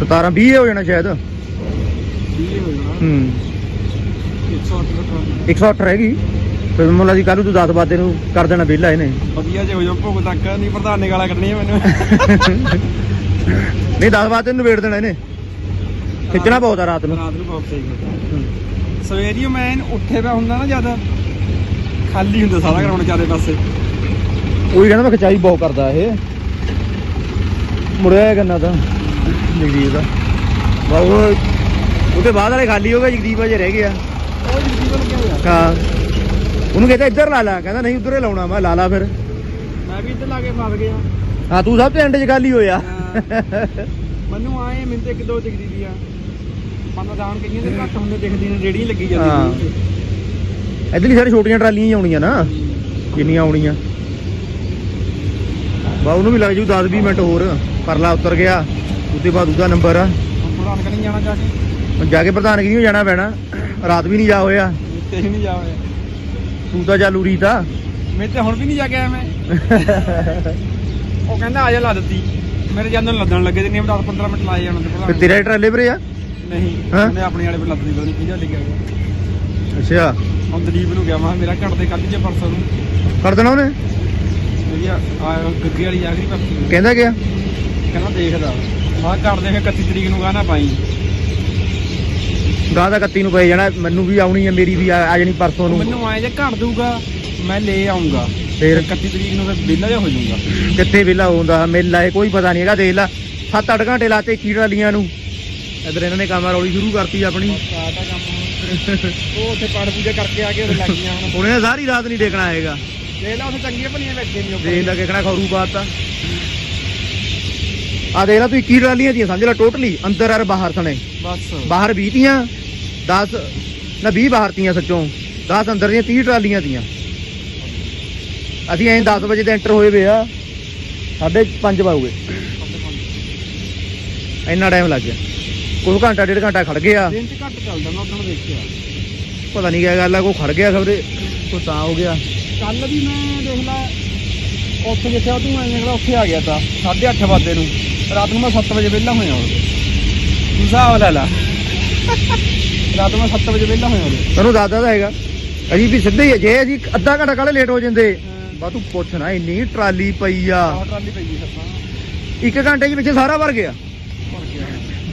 17 20 ਹੋ ਜਾਣਾ ਸ਼ਾਇਦ। ਠੀਕ ਹੋ ਜਾਣਾ। ਹੂੰ। 108 ਦਾ 108 ਰਹਿ ਗਈ। ਫਿਰ ਮੁੱਲਾ ਦੀ ਕੱਲ ਨੂੰ ਤੂੰ 10 ਬਾਤੇ ਨੂੰ ਕਰ ਦੇਣਾ ਵਿਹਲਾ ਇਹਨੇ। ਵਧੀਆ ਜੇ ਹੋ ਜਾ ਭੋਗ ਤੱਕ। ਨਹੀਂ ਪ੍ਰਧਾਨੇ ਗਾਲਾਂ ਕੱਢਣੀਆਂ ਮੈਨੂੰ। [LAUGHS] ਨਹੀਂ 10 ਬਾਤੇ ਨੂੰ ਵੇੜ ਦੇਣਾ ਇਹਨੇ। ਖਿੱਚਣਾ ਬਹੁਤ ਆ ਰਾਤ ਨੂੰ। ਰਾਤ ਨੂੰ ਬਹੁਤ ਸਹੀ ਹੁੰਦਾ ਸਵੇਰੀ ਮੈਂ ਉੱਠੇ ਪਿਆ ਹੁੰਦਾ ਨਾ ਜਦ ਖਾਲੀ ਹੁੰਦਾ ਸਾਰਾ ਗਰਾਊਂਡ ਚਾਰੇ ਪਾਸੇ। ਉਹੀ ਕਹਿੰਦਾ ਮੈਂ ਖਿਚਾਈ ਬਹੁਤ ਕਰਦਾ ਇਹ। ਮੁੜਿਆ ਗੰਨਾ ਤਾਂ। ਜਗਦੀਪ। ਦਾ ਬਹੁਤ ਉਹਦੇ ਬਾਅਦ ਵਾਲੇ ਖਾਲੀ ਹੋ ਗਏ ਜਗਦੀਪ ਅਜੇ ਰਹਿ ਗਿਆ। ਉਹ ਕੋਲ ਗਿਆ ਹੋਇਆ ਹਾਂ। ਉਹਨੂੰ ਕਹਿੰਦਾ ਇੱਧਰ ਲਾ ਲਾ ਕਹਿੰਦਾ ਨਹੀਂ ਉਧਰੇ ਲਾਉਣਾ ਮੈਂ ਲਾ ਲਾ ਫਿਰ। ਮੈਂ ਵੀ ਇੱਧਰ ਲਾ ਕੇ ਫਸ ਗਿਆ। ਹਾਂ ਤੂੰ ਸਭ ਤੋਂ ਐਂਡ 'ਚ ਖਾਲੀ ਹੋਇਆ। ਮੈਨੂੰ ਆਏ ਮੈਨੂੰ ਤੇ ਇੱਕ ਦੋ ਦੀਆਂ ਦਾਣ ਕਈਆਂ ਦੇ ਘੱਟ ਹੁੰਦੇ ਦਿਖਦੀ ਨੇ ਰੇੜੀ ਲੱਗੀ ਜਾਂਦੀ ਹਾਂ। ਨੇ ਇੱਧਰਲੀ ਸਾਰੇ ਛੋਟੀਆਂ ਟਰਾਲੀਆਂ ਹੀ ਆਉਣੀਆਂ ਨਾ ਜਿੰਨੀਆਂ ਆਉਣੀਆਂ। ਬਾ ਉਹਨੂੰ ਵੀ ਲੱਗ ਜੂ 10 20 ਮਿੰਟ ਹੋਰ ਪਰਲਾ ਉਤਰ ਗਿਆ ਉਹਦੇ ਬਾਅਦ ਉਹਦਾ ਨੰਬਰ ਆ। ਪ੍ਰਧਾਨ ਕਨੀ ਜਾਣਾ ਜਾ ਕੇ? ਜਾ ਕੇ ਪ੍ਰਧਾਨਗੀ ਨਹੀਂ ਜਾਣਾ ਪੈਣਾ? ਰਾਤ ਵੀ ਨਹੀਂ ਜਾ ਹੋਇਆ। ਤੇ ਹੀ ਨਹੀਂ ਜਾ ਹੋਇਆ। ਤੂੰ ਤਾਂ ਚਾਲੂ ਰੀਤਾ। ਮੈਂ ਤੇ ਹੁਣ ਵੀ ਨਹੀਂ ਜਾ ਕੇ ਆਇਆ ਮੈਂ। ਉਹ ਕਹਿੰਦਾ ਆ ਜਾ ਲਾ ਦਿੱਤੀ। ਮੇਰੇ ਜਾਂਦੇ ਲੱਦਣ ਲੱਗੇ ਤੇ ਨਹੀਂ 10 15 ਮਿੰਟ ਲਾਏ ਜਾਣ ਤੇ ਪ੍ਰਧਾਨ। ਤੇਰਾ ਟਰਾਲੇ ਭਰੇ ਆ? ਨਹੀਂ ਹਾਂ? ਉਹਨੇ ਆਪਣੇ ਵਾਲੇ ਪਰ ਲੱਦ ਨਹੀਂ ਪਤਾ ਨਹੀਂ ਕਿਹਦਾ ਲਿਖਿਆ ਗਿਆ ਅੱਛਾ। ਹੁਣ ਦਲੀਪ ਨੂੰ ਗਿਆ ਮੈਂ ਕਿਹਾ ਮੇਰਾ ਘੜ ਦੇ ਕੱਢ ਜੇ ਪਰਸੋਂ ਨੂੰ। ਕਰ ਦੇਣਾ ਉਹਨੇ? ਮੇਰੀ ਆ ਆ ਗੱਗੀ ਵਾਲੀ ਆਖਰੀ ਪਰਸੋਂ। ਨੂੰ। ਕਹਿੰਦਾ ਗਿਆ ਕਹਿੰਦਾ ਦੇਖਦਾ। ਮੈਂ ਕਿਹਾ ਘੜ ਦੇ ਫਿਰ 31 ਤਰੀਕ ਨੂੰ ਗਾਣਾ ਪਾਈ। ਗਾਹ ਦਾ 31 ਨੂੰ ਪਏ ਜਾਣਾ ਮੈਨੂੰ ਵੀ ਆਉਣੀ ਹੈ ਮੇਰੀ ਵੀ ਆ ਆ ਜਾਣੀ ਪਰਸੋਂ ਨੂੰ। ਮੈਨੂੰ ਆਏ ਜੇ ਘੜ ਦੂਗਾ ਮੈਂ ਲੈ ਆਉਂਗਾ ਫਿਰ? 31 ਤਰੀਕ ਨੂੰ ਫਿਰ ਵਿਹਲਾ ਜਿਹਾ ਹੋ ਜਾਊਗਾ। ਕਿੱਥੇ ਵਿਲਾ ਹੁੰਦਾ ਮੇਲਾ ਇਹ ਕੋਈ ਪਤਾ ਨਹੀਂ ਹੈਗਾ ਦੇਖ ਲਾ 7-8 ਘੰਟੇ ਲਾਤੇ ਕੀ ਟਰਾਲੀਆਂ ਨੂੰ। ਇਧਰ ਇਹਨਾਂ ਨੇ ਕੰਮ ਰੌਲੀ ਸ਼ੁਰੂ ਕਰਤੀ ਆਪਣੀ। ਸਾਡਾ ਕੰਮ ਉਹ ਉੱਥੇ ਪਾੜ ਪੂਜਾ ਕਰਕੇ ਆ ਕੇ ਉਹ ਲੱਗੀਆਂ ਹੁਣ। ਉਹਨੇ ਸਾਰੀ ਰਾਤ ਨਹੀਂ ਦੇਖਣਾ ਹੈਗਾ। ਦੇਖ ਲਾ ਉੱਥੇ ਚੰਗੀਆਂ ਭਲੀਆਂ ਬੈਠੇ ਨਹੀਂ ਦੇਖ ਲੈ ਕਿਹੜਾ ਖਰੂ ਬਾਤ ਤਾਂ ਆ ਦੇਖ ਲੈ ਤੂੰ 21 ਟਰਾਲੀਆਂ ਦੀਆਂ ਸਮਝ ਲੈ ਟੋਟਲੀ ਅੰਦਰ ਔਰ ਬਾਹਰ ਸਣੇ। ਬਸ। ਬਾਹਰ 20 ਤੀਆਂ 10 ਨਾ 20 ਬਾਹਰ ਤੀਆਂ ਸੱਚੋਂ 10 ਅੰਦਰ ਦੀਆਂ 30 ਟਰਾਲੀਆਂ ਤੀਆਂ। ਅਸੀਂ ਐਂ 10 ਵਜੇ ਦੇ ਐਂਟਰ ਹੋਏ ਵੇ ਆ ਸਾਢੇ 5 ਵਜੇ। ਇੰਨਾ ਟਾਈਮ ਲੱਗ ਗਿਆ। ਕੋਈ ਘੰਟਾ ਡੇਢ ਘੰਟਾ ਖੜ ਗਿਆ। ਦਿਨ ਚ ਘੱਟ ਚੱਲਦਾ ਮੈਂ ਉਦੋਂ ਦੇਖਿਆ। ਪਤਾ ਨਹੀਂ ਕਿਆ ਗੱਲ ਆ ਕੋਈ ਖੜ ਗਿਆ ਖਬਰੇ ਕੋਈ ਤਾਂ ਹੋ ਗਿਆ। ਕੱਲ ਵੀ ਮੈਂ ਦੇਖ ਲਾ ਉੱਥੇ ਜਿੱਥੇ ਉਹ ਤੂੰ ਐਂ ਨਿਕਲਾ ਉੱਥੇ ਆ ਗਿਆ ਤਾਂ 8:30 ਵਜੇ ਨੂੰ। ਰਾਤ ਨੂੰ ਮੈਂ 7 ਵਜੇ ਵਿਹਲਾ ਹੋਇਆ ਤੂੰ ਹਿਸਾਬ ਲਾ ਲਾ। ਰਾਤ ਨੂੰ ਮੈਂ 7 ਵਜੇ ਵਿਹਲਾ ਹੋਇਆ ਉਰੇ। ਤੈਨੂੰ ਦਾਦਾ ਦਾ ਹੈਗਾ। ਅਸੀਂ ਵੀ ਸਿੱਧੇ ਹੀ ਆ, ਜੇ ਅਸੀਂ ਅੱਧਾ ਘੰਟਾ ਕੱਲ ਲੇਟ ਹੋ ਜਾਂਦੇ ਬਾ ਤੂੰ ਪੁੱਛ ਨਾ ਇੰਨੀ ਟਰਾਲੀ ਪਈ ਆ। ਆਹ ਟਰਾਲੀ ਪਈ ਸੀ ਸੱਤਾਂ ਇੱਕ ਘੰਟੇ ਦੇ ਵਿੱਚ ਸਾਰਾ ਭਰ ਗਿਆ। ਭਰ ਗਿਆ।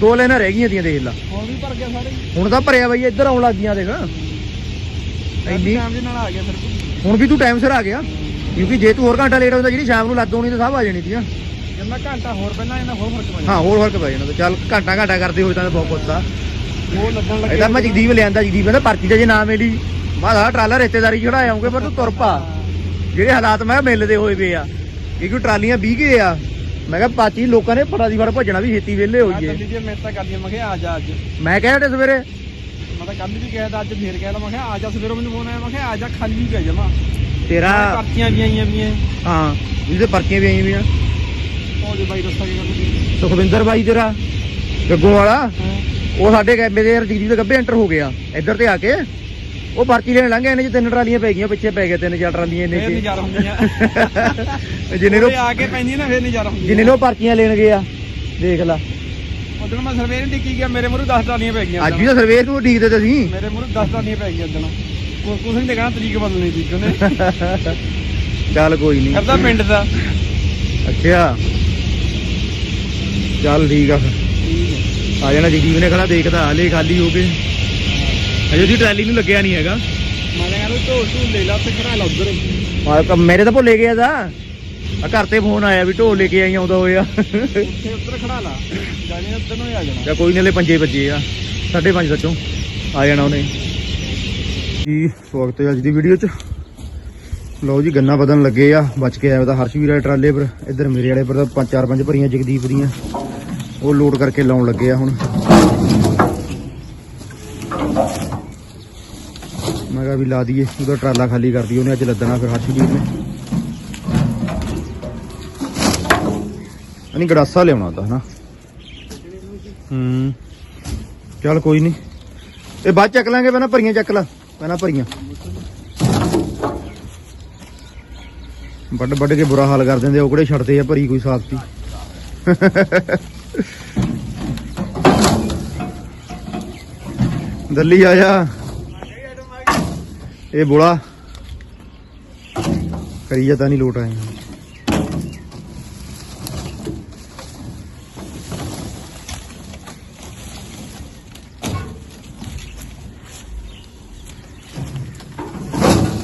ਦੋ ਲਾਈਨਾਂ ਰਹਿ ਗਈਆਂ ਦੀਆਂ ਦੇਖ ਲਾ। ਹੁਣ ਵੀ ਭਰ ਗਿਆ ਸਾਰੇ। ਹੁਣ ਤਾਂ ਭਰਿਆ ਬਈ ਇੱਧਰ ਆਉਣ ਲੱਗ ਗਈਆਂ ਦੇਖ। ਇੰਨੀ ਟਾਈਮ ਦੇ ਨਾਲ ਆ ਗਿਆ ਫਿਰ ਵੀ। ਹੁਣ ਵੀ ਤੂੰ ਟਾਈਮ ਸਿਰ ਆ ਗਿਆ। ਕਿਉਂਕਿ ਜੇ ਤੂੰ ਹੋਰ ਘੰਟਾ ਲੇਟ ਹੁੰਦਾ ਜਿਹੜੀ ਸ਼ਾਮ ਨੂੰ ਲੱਦ ਹੋਣੀ ਤਾਂ ਸਭ ਆ ਜਾਣੀ ਤੀਆਂ। ਜੇ ਮੈਂ ਘੰਟਾ ਹੋਰ ਪਹਿਲਾਂ ਇਹਨਾਂ ਹੋਰ ਫ਼ਰਕ ਪੈ ਹਾਂ ਹੋਰ ਫ਼ਰਕ ਪੈ ਜਾਣਾ। ਤਾਂ ਚੱਲ ਘੰਟਾ ਘੰਟਾ ਕਰਦੇ ਹੋਏ ਤਾਂ ਬਹੁਤ ਪੁੱਛਦਾ ਉਹ ਲੱਗਣ ਲੱਗੇ ਇਹਦਾ ਮੈਂ ਜਗਦੀਪ ਲਿਆਂਦਾ ਜਗਦੀਪ ਕਹਿੰਦਾ ਪਰਚੀ ਜੇ ਨਾ ਮਿਲੀ ਮੈਂ ਦਾ ਟਰਾਲਾ ਰਿਸ਼ਤੇਦਾਰੀ ਚੜਾ ਆਉਂਗੇ ਪਰ ਤੂੰ ਤੁਰ ਪਾ। ਜਿਹੜੇ ਹਾਲਾਤ ਮੈਂ ਮਿਲਦੇ ਹੋਏ ਵੇ ਆ। ਕਿਉਂਕਿ ਟਰਾਲੀਆਂ 20 ਗਏ ਆ? ਮੈਂ ਕਿਹਾ ਪਾਚੀ ਲੋਕਾਂ ਨੇ ਫੜਾ ਦੀ ਫੜ ਭੱਜਣਾ ਵੀ ਛੇਤੀ ਵਿਹਲੇ ਮੈਂ ਹੋਈਏ ਚੱਲੀ ਦੀ ਮੈਂ ਤਾਂ ਕਰਦੀ ਮੈਂ ਕਿਹਾ ਆ ਜਾ ਅੱਜ। ਮੈਂ ਕਹਿਆ ਤੇ ਸਵੇਰੇ। ਮੈਂ ਤਾਂ ਕੱਲ ਵੀ ਗਿਆ ਤਾਂ ਅੱਜ ਫੇਰ ਕਹਿ ਲਾ ਮੈਂ ਕਿਹਾ ਆ ਜਾ ਸਵੇਰੋਂ ਮੈਨੂੰ ਫੋਨ ਆਇਆ ਮੈਂ ਕਿਹਾ ਆ ਜਾ ਖਾਲੀ ਪਿਆ ਜਮਾ ਤੇਰਾ ਪਰਚੀਆਂ ਵੀ ਆਈਆਂ ਵੀ ਹਾਂ ਜਿਹਦੇ ਪਰਚੀਆਂ ਵੀ ਆਈਆਂ ਵੀਆਂ। ਉਹ ਜੇ ਬਾਈ ਦੱਸਾਂ ਕੀ ਕਰਦੀ ਸੁਖਵਿੰਦਰ ਬਾਈ ਤੇਰਾ ਗੱਗੋਂ ਵਾਲਾ ਉਹ ਸਾਡੇ ਕੈਬੇ ਦੇ ਯਾਰ ਜਗਦੀਪ ਦੇ ਗੱਬੇ ਐਂਟਰ ਹੋ ਗਿਆ ਇੱਧਰ ਤੇ ਆ ਕੇ। ਉਹ ਪਰਚੀ ਲੈਣ ਲੰਘਿਆ ਇਹਨੇ ਚ ਤਿੰਨ ਟਰਾਲੀਆਂ ਪੈ ਗਈਆਂ ਪਿੱਛੇ ਪੈ ਗਏ ਤਿੰਨ ਚਾਰ ਟਰਾਲੀਆਂ ਇਹਨੇ [LAUGHS] ਫੇਰ ਨਜ਼ਾਰਾ ਹੁੰਦੀਆਂ ਜਿੰਨੇ ਨੂੰ ਆ ਕੇ ਪੈਂਦੀ ਨਾ ਫੇਰ ਨਜ਼ਾਰਾ ਹੁੰਦੀਆਂ ਜਿੰਨੇ ਨੂੰ ਪਰਚੀਆਂ ਲੈਣ ਗਏ ਆ ਦੇਖ ਲਾ। ਉਦੋਂ ਮੈਂ ਸਰਵੇਰ ਨਹੀਂ ਟਿੱਕੀ ਗਿਆ ਮੇਰੇ ਮੂਹਰੇ 10 ਟਰਾਲੀਆਂ ਪੈ ਗਈਆਂ ਅੱਜ ਵੀ ਤਾਂ ਸਰਵੇਰ ਨੂੰ ਉਡੀਕਦੇ ਤੇ ਅਸੀਂ ਮੇਰੇ ਮੂਹਰੇ 10 ਟਰਾਲੀਆਂ ਪੈ ਗਈਆਂ ਉਦੋਂ। ਕੁਝ ਕੁਝ ਨਹੀਂ ਦੇਖਣਾ ਤਰੀਕ ਬਦਲਣੀ ਸੀ ਉਹਨੇ [LAUGHS] ਚੱਲ ਕੋਈ ਨਹੀਂ। ਕਰਦਾ ਪਿੰਡ ਦਾ। ਅੱਛਾ। ਚੱਲ ਠੀਕ ਆ ਫਿਰ। ਆ। ਜਾਣਾ ਜਗਦੀਪ ਨੇ ਖੜਾ ਦੇਖਦਾ ਹਾਲੇ ਖਾਲੀ ਹੋ ਗਏ ਅਜੇ ਉਹਦੀ ਟਰਾਲੀ ਨੂੰ ਲੱਗਿਆ ਨਹੀਂ ਹੈਗਾ। ਮੈਂ ਕਹਿੰਦਾ ਢੋਲ ਢੂਲ ਲੈ ਲਾ ਤੇ ਖੜਾ ਲਾ ਉਧਰ। ਆ ਕ- ਮੇਰੇ ਤਾਂ ਭੁੱਲੇ ਗਿਆ ਦਾ। ਆ ਘਰ ਤੇ ਫੋਨ ਆਇਆ ਵੀ ਢੋਲ ਲੈ ਕੇ ਆਈ ਆਉਂਦਾ ਹੋਇਆ। ਉੱਥੇ ਉਧਰ ਖੜਾ ਲਾ। ਜਾਣੇ ਉਧਰ ਨੂੰ ਹੀ ਆ ਜਾਣਾ। ਜਾਂ ਕੋਈ ਨਹੀਂ ਹਲੇ ਪੰਜੇ ਵੱਜੇ ਆ। 5:30 ਸੱਚੋਂ ਆ ਜਾਣਾ ਉਹਨੇ। ਜੀ ਸਵਾਗਤ ਹੈ ਅੱਜ ਦੀ ਵੀਡੀਓ 'ਚ। ਲਓ ਜੀ ਗੰਨਾ ਬਦਲਣ ਲੱਗੇ ਆ। ਬਚ ਕੇ ਆਇਆ ਉਹਦਾ ਹਰਸ਼ਵੀਰ ਵਾਲੇ ਟਰਾਲੇ ਪਰ। ਇੱਧਰ ਮੇਰੇ ਵਾਲੇ ਪਰ ਤਾਂ ਪੰਜ ਚਾਰ ਪੰਜ ਭਰੀਆਂ ਜਗਦੀਪ ਦੀਆਂ। ਉਹ ਲੋਡ ਕਰਕੇ ਲਾਉਣ ਲੱਗੇ ਆ ਹੁਣ। ਮੈਂ ਕਿਹਾ ਵੀ ਲਾ ਦਈਏ ਉਹਦਾ ਟਰਾਲਾ ਖਾਲੀ ਕਰ ਦਈਏ ਉਹਨੇ ਅੱਜ ਲੱਦਣਾ ਫਿਰ ਹਰਸ਼ਵੀਰ ਨੇ ਅਨੀ ਗੜਾਸਾ ਲਿਆਉਣਾ ਤਾਂ ਹਨਾ? ਹੂੰ। ਚੱਲ ਕੋਈ ਨਹੀਂ ਇਹ ਬਾਅਦ ਚੱਕ ਲਾਂਗੇ ਪਹਿਲਾਂ ਭਰੀਆਂ ਚੱਕ ਲਾ ਪਹਿਲਾਂ ਭਰੀਆਂ। ਵੱਡ ਵੱਡ ਕੇ ਬੁਰਾ ਹਾਲ ਕਰ ਦਿੰਦੇ ਉਹ ਕਿਹੜੇ ਛੱਡਦੇ ਆ ਭਰੀ ਕੋਈ ਸਾਫਤੀ ਦੱਲੀ ਆ ਜਾ। ਇਹ ਬੋਲਾ ਕਰੀ ਜਾਂਦਾ ਨਹੀਂ ਲੋਟ ਆਏ